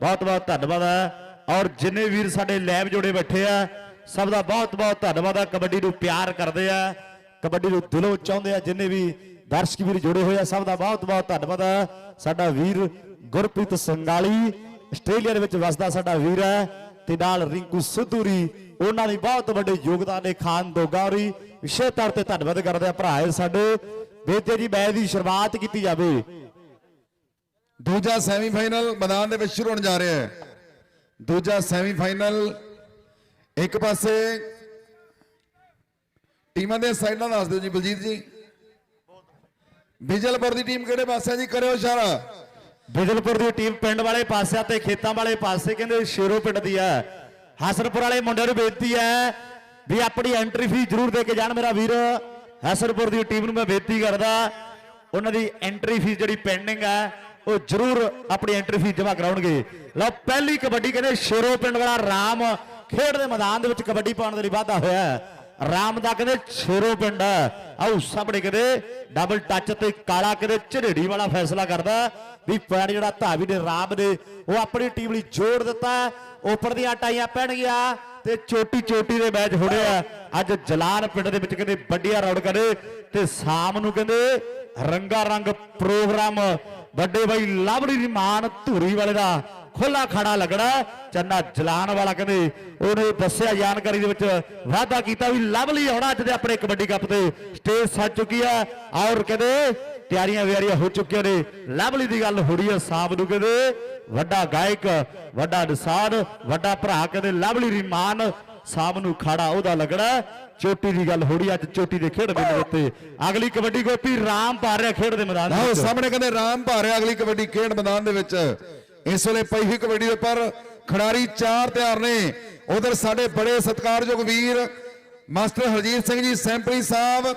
ਬਹੁਤ ਬਹੁਤ ਧੰਨਵਾਦ ਹੈ। ਔਰ ਜਿੰਨੇ ਵੀਰ ਸਾਡੇ ਲੈਬ ਜੋੜੇ ਬੈਠੇ ਆ, ਸਭ ਦਾ ਬਹੁਤ ਬਹੁਤ ਧੰਨਵਾਦ ਹੈ। ਕਬੱਡੀ ਨੂੰ ਪਿਆਰ ਕਰਦੇ ਆ। ਕਬੱਡੀ ਨੂੰ ਦਿਲੋਂ ਚਾਹੁੰਦੇ ਆ ਜਿੰਨੇ ਵੀ ਦਰਸ਼ਕ ਵੀਰ ਜੁੜੇ ਹੋਏ ਆ, ਸਭ ਦਾ ਬਹੁਤ ਬਹੁਤ ਧੰਨਵਾਦ ਹੈ। ਸਾਡਾ ਵੀਰ ਗੁਰਪ੍ਰੀਤ ਸੰਗਾਲੀ ਆਸਟ੍ਰੇਲੀਆ ਦੇ ਵਿੱਚ ਵਸਦਾ ਸਾਡਾ ਵੀਰ ਹੈ ਤੇ ਨਾਲ ਰਿੰਕੂ ਸਿੱਧੂਰੀ, ਉਹਨਾਂ ਦੀ ਬਹੁਤ ਵੱਡੇ ਯੋਗਦਾਨ ਨੇ ਖਾਨ ਦੋਗਾਰੀ ਵਿਸ਼ੇਸ਼ ਤੌਰ ਤੇ ਧੰਨਵਾਦ ਕਰਦੇ ਆ ਭਰਾ ਇਹ ਸਾਡੇ। ਬੇਤੇ ਜੀ ਮੈਚ ਦੀ ਸ਼ੁਰੂਆਤ ਕੀਤੀ ਜਾਵੇ। ਦੂਜਾ ਸੈਮੀਫਾਈਨਲ ਮੈਦਾਨ ਦੇ ਵਿੱਚ ਸ਼ੁਰੂ ਹੋਣ ਜਾ ਰਿਹਾ ਹੈ। ਦੂਜਾ ਸੈਮੀਫਾਈਨਲ ਇੱਕ ਪਾਸੇ ਟੀਮਾਂ ਦੇ ਸਾਈਡਾਂ ਦੱਸ ਦਿਓ ਜੀ, ਬਲਜੀਤ ਜੀ। ਬਿਜਲਪੁਰ ਦੀ ਟੀਮ ਕਿਹੜੇ ਪਾਸੇ ਜੀ ਕਰਿਓ ਇਸ਼ਾਰਾ? ਬਿਜਲਪੁਰ ਦੀ ਟੀਮ ਪਿੰਡ ਵਾਲੇ ਪਾਸੇ ਆ ਤੇ ਖੇਤਾਂ ਵਾਲੇ ਪਾਸੇ, ਕਹਿੰਦੇ ਸ਼ੇਰੋ ਪਿੰਡ ਦੀ ਹੈ। ਹਸਨਪੁਰ ਵਾਲੇ ਮੁੰਡਿਆਂ ਨੂੰ ਬੇਨਤੀ ਹੈ ਵੀ ਆਪਣੀ ਐਂਟਰੀ ਫੀਸ ਜ਼ਰੂਰ ਦੇ ਕੇ ਜਾਣ ਮੇਰਾ ਵੀਰ। ਹਸਨਪੁਰ ਦੀ ਟੀਮ ਨੂੰ ਮੈਂ ਬੇਨਤੀ ਕਰਦਾ, ਉਹਨਾਂ ਦੀ ਐਂਟਰੀ ਫੀਸ ਜਿਹੜੀ ਪੈਂਡਿੰਗ ਹੈ ਉਹ ਜ਼ਰੂਰ ਆਪਣੀ ਐਂਟਰੀ ਫੀਸ ਜਮ੍ਹਾਂ ਕਰਾਉਣਗੇ। ਲਓ, ਪਹਿਲੀ ਕਬੱਡੀ ਕਹਿੰਦੇ ਸ਼ੇਰੋ ਪਿੰਡ ਵਾਲਾ ਰਾਮ ਖੇਡ ਦੇ ਮੈਦਾਨ ਦੇ ਵਿੱਚ ਕਬੱਡੀ ਪਾਉਣ ਦੇ ਲਈ ਵਾਧਾ ਹੋਇਆ ਰਾਮ ਦਾ ਕਹਿੰਦੇ ਛੇਰੋ ਪਿੰਡ ਆਉ ਸਾਹਮਣੇ ਕਹਿੰਦੇ ਡਬਲ ਟੱਚ ਤੇ ਕਾਲਾ ਕਹਿੰਦੇ ਝੜੇੜੀ ਵਾਲਾ ਫੈਸਲਾ ਕਰਦਾ ਵੀ ਪੈਰ ਜਿਹੜਾ ਧਾਵੀ ਨੇ ਰਾਮ ਨੇ ਉਹ ਆਪਣੀ ਟੀਮ ਲਈ ਜੋੜ ਦਿੱਤਾ ਉੱਪਰ ਦੀਆਂ ਟਾਈਆਂ ਪੈਣਗੀਆਂ ਤੇ ਚੋਟੀ ਚੋਟੀ ਦੇ ਮੈਚ ਹੋਣੇ ਆ ਅੱਜ ਜਲਾਨ ਪਿੰਡ ਦੇ ਵਿੱਚ ਕਹਿੰਦੇ ਵੱਡੀਆਂ ਰੌੜ ਕਰੇ ਤੇ ਸ਼ਾਮ ਨੂੰ ਕਹਿੰਦੇ ਰੰਗਾ ਰੰਗ ਪ੍ਰੋਗਰਾਮ ਵੱਡੇ ਬਾਈ ਲਵੜੀ ਦੀ ਧੂਰੀ ਵਾਲੇ ਦਾ ਖੁੱਲਾ ਖੜਾ ਲੱਗਣਾ ਚੰਨਾ ਜਲਾਨ ਵਾਲਾ ਕਹਿੰਦੇ, ਉਹਨੇ ਦੱਸਿਆ ਜਾਣਕਾਰੀ ਦੇ ਵਿੱਚ, ਵਾਅਦਾ ਕੀਤਾ ਵੀ ਲਵਲੀ ਆਉਣਾ ਅੱਜ ਦੇ ਆਪਣੇ ਕਬੱਡੀ ਕੱਪ ਤੇ ਸਟੇਜ ਸੱਜ ਚੁੱਕੀ ਆ ਔਰ ਕਹਿੰਦੇ, ਤਿਆਰੀਆਂ ਵਿਆਰੀਆਂ ਹੋ ਚੁੱਕੀਆਂ ਨੇ। ਲਵਲੀ ਦੀ ਗੱਲ ਹੋ ਰਹੀ ਹੈ ਸਾਹਬ ਨੂੰ ਕਹਿੰਦੇ। ਵੱਡਾ ਗਾਇਕ, ਵੱਡਾ ਨਿਸ਼ਾਨ, ਵੱਡਾ ਭਰਾ ਕਹਿੰਦੇ, ਲਵਲੀ ਦੀ ਨੂੰ ਖਾੜਾ ਉਹਦਾ ਲੱਗਣਾ ਚੋਟੀ ਦੀ ਗੱਲ ਹੋ ਰਹੀ ਅੱਜ ਚੋਟੀ ਦੇ ਖੇਡ ਮੇਲੇ ਉੱਤੇ। ਅਗਲੀ ਕਬੱਡੀ ਗੋਪੀ ਰਾਮ ਰਿਹਾ ਖੇਡ ਦੇ ਮੈਦਾਨ ਆਓ ਸਾਹਮਣੇ ਕਹਿੰਦੇ ਰਾਮ ਭਾਰਿਆ ਅਗਲੀ ਕਬੱਡੀ ਖੇਡ ਮੈਦਾਨ ਦੇ ਵਿੱਚ। ਇਸ ਵੇਲੇ ਪਈ ਹੋਈ ਕਬੱਡੀ ਦੇ ਉੱਪਰ ਖਿਡਾਰੀ ਚਾਰ ਤਿਆਰ ਨੇ। ਉਧਰ ਸਾਡੇ ਬੜੇ ਸਤਿਕਾਰਯੋਗ ਵੀਰ ਮਾਸਟਰ ਹਰਜੀਤ ਸਿੰਘ ਜੀ ਸੈਂਪਲੀ ਸਾਹਿਬ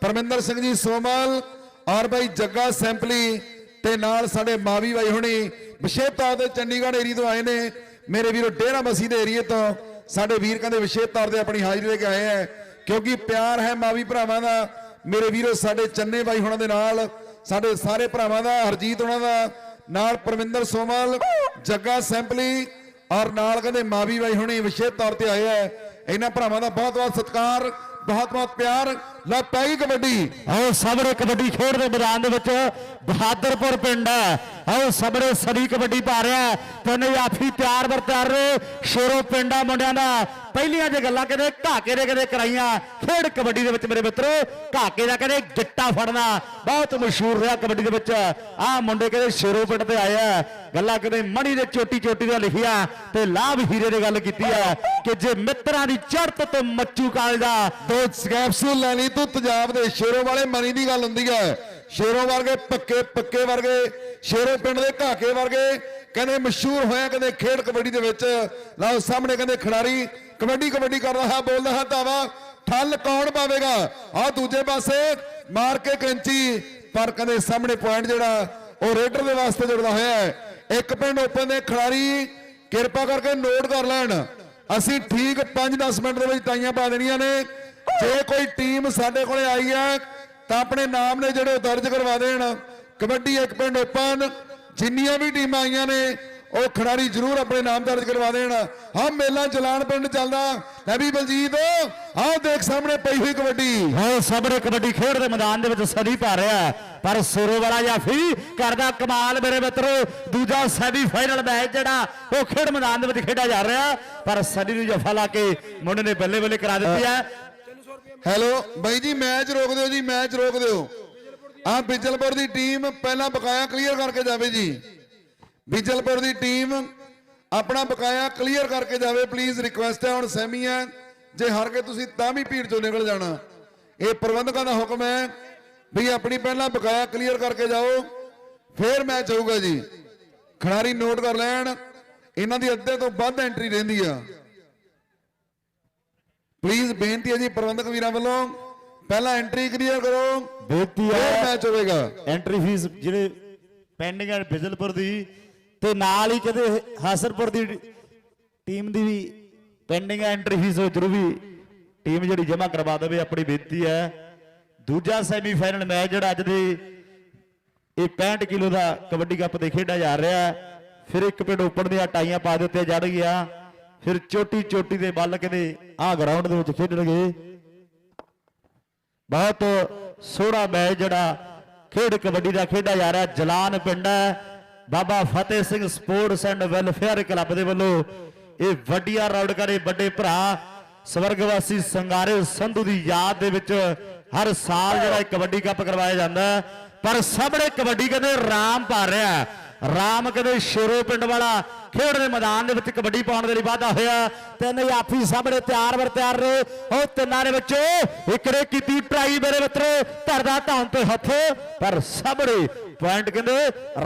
ਪਰਮਿੰਦਰ ਸਿੰਘ ਜੀ ਸੋਮਲ ਔਰ ਬਾਈ ਜੱਗਾ ਸੈਂਪਲੀ ਤੇ ਨਾਲ ਸਾਡੇ ਮਾਵੀ ਬਾਈ ਹੁਣੀ। ਵਿਸ਼ੇਸ਼ ਤੌਰ ਤੇ ਚੰਡੀਗੜ੍ਹ ਏਰੀਆ ਤੋਂ ਆਏ ਨੇ। ਮੇਰੇ ਵੀਰੋ ਡੇਰਾ ਮਸੀ ਦੇ ਏਰੀਏ ਤੋਂ ਸਾਡੇ ਵੀਰ ਕਹਿੰਦੇ ਵਿਸ਼ੇਸ਼ ਤੌਰ ਤੇ ਆਪਣੀ ਹਾਜ਼ਰੀ ਲੈ ਕੇ ਆਏ ਹੈ ਕਿਉਂਕਿ ਪਿਆਰ ਹੈ ਮਾਵੀ ਭਰਾਵਾਂ ਦਾ। ਮੇਰੇ ਵੀਰੋ, ਸਾਡੇ ਚੰਨੇ ਬਾਈ ਹੁਣਾਂ ਦੇ ਨਾਲ, ਸਾਡੇ ਸਾਰੇ ਭਰਾਵਾਂ ਦਾ, ਹਰਜੀਤ ਉਹਨਾਂ ਦਾ, ਨਾਲ ਪਰਮਿੰਦਰ ਸੋਮਲ ਜੱਗਾ ਸੈਂਪਲੀ, ਔਰ ਨਾਲ ਕਹਿੰਦੇ ਮਾਵੀ ਬਾਈ ਹੁਣੀ ਵਿਸ਼ੇਸ਼ ਤੌਰ ਤੇ ਆਏ ਹੈ ਇਹਨਾਂ ਭਰਾਵਾਂ ਦਾ ਬਹੁਤ ਬਹੁਤ ਸਤਿਕਾਰ ਬਹੁਤ ਬਹੁਤ ਪਿਆਰ ਲੈ ਪੈ ਗਈ ਕਬੱਡੀ। ਆਓ ਸਾਹਮਣੇ ਕਬੱਡੀ ਖੇਡ ਦੇ ਮੈਦਾਨ ਦੇ ਵਿੱਚ ਬਹਾਦਰਪੁਰ ਪਿੰਡ ਹੈ। ਆਓ ਸਾਹਮਣੇ ਸਰੀ ਕਬੱਡੀ ਪਾ ਰਿਹਾ ਹੈ। ਤਿੰਨ ਜਾਫੀ ਤਿਆਰ ਬਰ ਤਿਆਰ ਨੇ। ਸ਼ੇਰੋ ਪਿੰਡਾ ਮੁੰਡਿਆਂ ਦਾ। ਪਹਿਲੀਆਂ ਜੇ ਗੱਲਾਂ ਕਹਿੰਦੇ ਘਾਕੇ ਦੇ ਕਦੇ ਕਰਾਈਆਂ। ਖੇਡ ਕਬੱਡੀ ਦੇ ਵਿੱਚ ਮੇਰੇ ਮਿੱਤਰੋ, ਘਾਕੇ ਦਾ ਕਹਿੰਦੇ ਗਿੱਟਾ ਫੜਨਾ। ਬਹੁਤ ਮਸ਼ਹੂਰ ਰਿਹਾ ਕਬੱਡੀ ਦੇ ਵਿੱਚ। ਆਹ ਮੁੰਡੇ ਕਹਿੰਦੇ ਸ਼ੇਰੋ ਪਿੰਡ ਤੇ ਆਏ ਆ। ਗੱਲਾਂ ਕਦੇ ਮਣੀ ਦੇ ਚੋਟੀ ਚੋਟੀ ਦਾ ਲਿਖਿਆ ਤੇ ਲਾਭ ਹੀਰੇ ਦੀ ਗੱਲ ਕੀਤੀ ਆ ਕਿ ਜੇ ਮਿੱਤਰਾਂ ਦੀ ਚੜਤ ਤੋਂ ਮੱਚੂ ਕਾਲਜਾ ਦੋ। ਕੈਪਸੂਲ ਲੈ ਤੂੰ ਤੇਜ਼ਾਬ ਦੇ ਸ਼ੇਰੋ ਵਾਲੇ ਮਨੀ ਦੀ ਗੱਲ ਹੁੰਦੀ ਹੈ। ਸ਼ੇਰੋ ਵਰਗੇ ਪੱਕੇ ਪੱਕੇ ਵਰਗੇ, ਸ਼ੇਰੋ ਪਿੰਡ ਦੇ ਘਾਕੇ ਵਰਗੇ, ਕਹਿੰਦੇ ਮਸ਼ਹੂਰ ਹੋਇਆ ਕਹਿੰਦੇ ਖੇਡ ਕਬੱਡੀ ਦੇ ਵਿੱਚ। ਲਓ ਸਾਹਮਣੇ ਕਹਿੰਦੇ ਖਿਡਾਰੀ ਕਬੱਡੀ ਕਬੱਡੀ ਕਰ ਰਿਹਾ ਬੋਲਦਾ ਹੈ ਧਾਵਾ। ਠੱਲ ਕੌਣ ਪਾਵੇਗਾ? ਆ ਦੂਜੇ ਪਾਸੇ ਮਾਰ ਕੇ ਕੈਂਚੀ, ਪਰ ਕਹਿੰਦੇ ਸਾਹਮਣੇ ਪੁਆਇੰਟ ਜਿਹੜਾ, ਉਹ ਰੇਡਰ ਦੇ ਵਾਸਤੇ ਜੁੜਦਾ ਹੋਇਆ ਹੈ। ਇੱਕ ਪਿੰਡ ਓਪਨ ਦੇ ਖਿਡਾਰੀ, ਕਿਰਪਾ ਕਰਕੇ ਨੋਟ ਕਰ ਲੈਣ। ਅਸੀਂ ਠੀਕ 5-10 ਮਿੰਟ ਦੇ ਵਿੱਚ ਤਾਈਆਂ ਪਾ ਦੇਣੀਆਂ ਨੇ। ਜੇ ਕੋਈ ਟੀਮ ਸਾਡੇ ਕੋਲੇ ਆਈ ਹੈ ਤਾਂ ਆਪਣੇ ਨਾਮ ਨੇ ਜਿਹੜੇ ਉਹ ਦਰਜ ਕਰਵਾ ਦੇਣ। ਕਬੱਡੀ ਇੱਕ ਪਿੰਡ ਓਪਨ, ਜਿੰਨੀਆਂ ਵੀ ਟੀਮਾਂ ਆਈਆਂ ਨੇ, ਉਹ ਖਿਡਾਰੀ ਜ਼ਰੂਰ ਆਪਣੇ ਨਾਮ ਦਰਜ ਕਰਵਾ ਦੇਣ। ਹਾਂ, ਮੇਲਾ ਚਲਾਣ ਪਿੰਡ ਚੱਲਦਾ। ਲੈ ਵੀ ਬਲਜੀਤ, ਆਹ ਦੇਖ ਸਾਹਮਣੇ ਪਈ ਹੋਈ ਕਬੱਡੀ। ਹਾਂ, ਸਾਹਮਣੇ ਕਬੱਡੀ ਖੇਡ ਦੇ ਮੈਦਾਨ ਦੇ ਵਿੱਚ ਸਦੀ ਪਾ ਰਿਹਾ ਹੈ। ਪਰ ਸਿਰੋ ਵਾਲਾ ਜਾਫੀ ਕਰਦਾ ਕਮਾਲ ਮੇਰੇ ਮਿੱਤਰੋ, ਦੂਜਾ ਸੈਮੀ ਫਾਈਨਲ ਮੈਚ ਜਿਹੜਾ, ਉਹ ਖੇਡ ਮੈਦਾਨ ਦੇ ਵਿੱਚ ਖੇਡਿਆ ਜਾ ਰਿਹਾ ਪਰ ਸਦੀ ਨੂੰ ਜਫਾ ਲਾ ਕੇ ਮੁੰਡੇ ਨੇ ਬੱਲੇ ਬੱਲੇ ਕਰਾ ਦਿੱਤੀ ਹੈ। ਹੈਲੋ, ਬਾਈ ਜੀ, ਮੈਚ ਰੋਕ ਦਿਓ ਜੀ, ਮੈਚ ਰੋਕ ਦਿਓ। ਆ ਬਿਜਲਪੁਰ ਦੀ ਟੀਮ ਪਹਿਲਾਂ ਬਕਾਇਆ ਕਲੀਅਰ ਕਰਕੇ ਜਾਵੇ ਜੀ। ਬਿਜਲਪੁਰ ਦੀ ਟੀਮ ਆਪਣਾ ਬਕਾਇਆ ਕਲੀਅਰ ਕਰਕੇ ਜਾਵੇ ਪਲੀਜ਼ ਰਿਕੁਐਸਟ ਹੈ, ਹੁਣ ਸੈਮੀ ਹੈ। ਜੇ ਹਾਰ ਕੇ ਤੁਸੀਂ ਤਾਂ ਵੀ ਭੀੜ ਚੋਂ ਨਿਕਲ ਜਾਣਾ। ਇਹ ਪ੍ਰਬੰਧਕਾਂ ਦਾ ਹੁਕਮ ਹੈ ਵੀ ਆਪਣੀ ਪਹਿਲਾਂ ਬਕਾਇਆ ਕਲੀਅਰ ਕਰਕੇ ਜਾਓ, ਫੇਰ ਮੈਚ ਹੋਊਗਾ ਜੀ। ਖਿਡਾਰੀ ਨੋਟ ਕਰ ਲੈਣ, ਇਹਨਾਂ ਦੀ ਅੱਧੇ ਤੋਂ ਵੱਧ ਐਂਟਰੀ ਰਹਿੰਦੀ ਆ। ਪਲੀਜ਼ ਬੇਨਤੀ ਹੈ ਜੀ ਪ੍ਰਬੰਧਕ ਵੀਰਾਂ ਵੱਲੋਂ ਪਹਿਲਾਂ ਐਂਟਰੀ ਕਲੀਅਰ ਕਰੋ ਬੇਨਤੀ ਹੈ ਮੈਚ ਹੋਵੇਗਾ। ਐਂਟਰੀ ਫੀਸ ਜਿਹੜੇ ਪੈਂਡਿੰਗ ਹੈ ਬਿਜਲਪੁਰ ਦੀ ਤੇ ਨਾਲ ਹੀ ਕਹਿੰਦੇ ਹਾਸਰਪੁਰ ਦੀ ਟੀਮ ਦੀ ਵੀ ਪੈਂਡਿੰਗ ਹੈ ਐਂਟਰੀ ਫੀਸ ਉਹ ਜ਼ਰੂਰ ਵੀ ਟੀਮ ਜਿਹੜੀ ਜਮ੍ਹਾਂ ਕਰਵਾ ਦੇਵੇ ਆਪਣੀ ਬੇਨਤੀ ਹੈ। ਦੂਜਾ ਸੈਮੀਫਾਈਨਲ ਮੈਚ ਜਿਹੜਾ ਅੱਜ ਦੇ ਇਹ 65 ਕਿਲੋ ਦਾ ਕਬੱਡੀ ਕੱਪ ਦੇ ਖੇਡਿਆ ਜਾ ਰਿਹਾ ਫਿਰ ਇੱਕ ਪਿੰਡ ਉੱਪਰ ਦੀਆਂ ਟਾਈਆਂ ਪਾ ਦਿੱਤੇ ਜੜ ਗਿਆ ਫਿਰ ਚੋਟੀ ਚੋਟੀ ਦੇ ਬੱਲ ਕਹਿੰਦੇ ਆਹ ਗਰਾਊਂਡ ਦੇ ਵਿੱਚ ਖੇਡਣਗੇ ਬਹੁਤ ਸੋਹਣਾ ਮੈਚ ਜਿਹੜਾ ਖੇਡ ਕਬੱਡੀ ਦਾ ਖੇਡਿਆ ਜਾ ਰਿਹਾ। ਜਲਾਨ ਪਿੰਡ ਹੈ। Baba Fateh Singh sports and welfare club ਦੇ ਵੱਲੋਂ ਇਹ ਵੱਡੀਆਂ ਰੌੜ ਕਰੇ ਵੱਡੇ ਭਰਾ ਸਵਰਗਵਾਸੀ ਸੰਗਾਰੇ ਸੰਧੂ ਦੀ ਯਾਦ ਦੇ ਵਿੱਚ ਹਰ ਸਾਲ ਜਿਹੜਾ ਕਬੱਡੀ ਕੱਪ ਕਰਵਾਇਆ ਜਾਂਦਾ ਹੈ। ਪਰ ਸਾਹਮਣੇ ਕਬੱਡੀ ਕਹਿੰਦੇ ਰਾਮ ਭਰ ਰਿਹਾ ਰਾਮ ਕਹਿੰਦੇ ਸ਼ੇਰੋ ਪਿੰਡ ਵਾਲਾ ਖੇਡ ਦੇ ਮੈਦਾਨ ਦੇ ਵਿੱਚ ਕਬੱਡੀ ਪਾਉਣ ਦੇ ਲਈ ਵਾਧਾ ਹੋਇਆ। ਤਿੰਨ ਜਾਫੀ ਸਾਹਮਣੇ ਤਿਆਰ ਵਰ ਤਿਆਰ ਨੇ। ਉਹ ਤਿੰਨਾਂ ਦੇ ਵਿੱਚੋਂ ਇੱਕ ਨੇ ਕੀਤੀ ਟਰਾਈ ਮੇਰੇ ਮਿੱਤਰੋ ਧਰਦਾ ਧੌਣ ਤੇ ਹੱਥ। ਪਰ ਸਾਹਮਣੇ ਪੁਆਇੰਟ ਕਹਿੰਦੇ,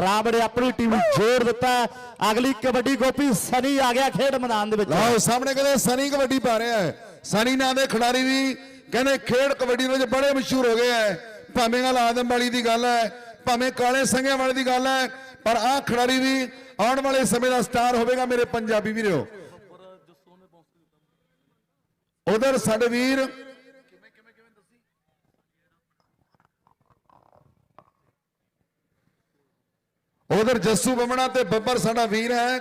ਰਾਮ ਨੇ ਆਪਣੀ ਟੀਮ ਨੂੰ ਜੋੜ ਦਿੱਤਾ। ਅਗਲੀ ਕਬੱਡੀ ਗੋਪੀ ਸਨੀ ਆ ਗਿਆ ਖੇਡ ਮੈਦਾਨ ਦੇ ਵਿੱਚ। ਲਓ, ਸਾਹਮਣੇ ਕਹਿੰਦੇ ਸਨੀ ਕਬੱਡੀ ਪਾ ਰਿਹਾ ਹੈ। ਸਨੀ ਨਾਂ ਦੇ ਖਿਡਾਰੀ ਵੀ ਕਹਿੰਦੇ ਖੇਡ ਕਬੱਡੀ ਦੇ ਵਿੱਚ ਬੜੇ ਮਸ਼ਹੂਰ ਹੋ ਗਏ ਹੈ। ਭਾਵੇਂ ਗੱਲ ਆਦਮ ਵਾਲੀ ਦੀ ਗੱਲ ਹੈ, ਭਾਵੇਂ ਕਾਲੇ ਸੰਘਿਆਂ ਵਾਲੀ ਦੀ ਗੱਲ ਹੈ ਪਰ ਆਹ ਖਿਡਾਰੀ ਵੀ ਆਉਣ ਵਾਲੇ ਸਮੇਂ ਦਾ ਸਟਾਰ ਹੋਵੇਗਾ ਮੇਰੇ ਪੰਜਾਬੀ ਵੀਰੋ। ਉਧਰ ਸਾਡੇ ਵੀਰ ਉਧਰ ਜੱਸੂ ਬਮਣਾ ਤੇ ਬੱਬਰ ਸਾਡਾ ਵੀਰ ਹੈ।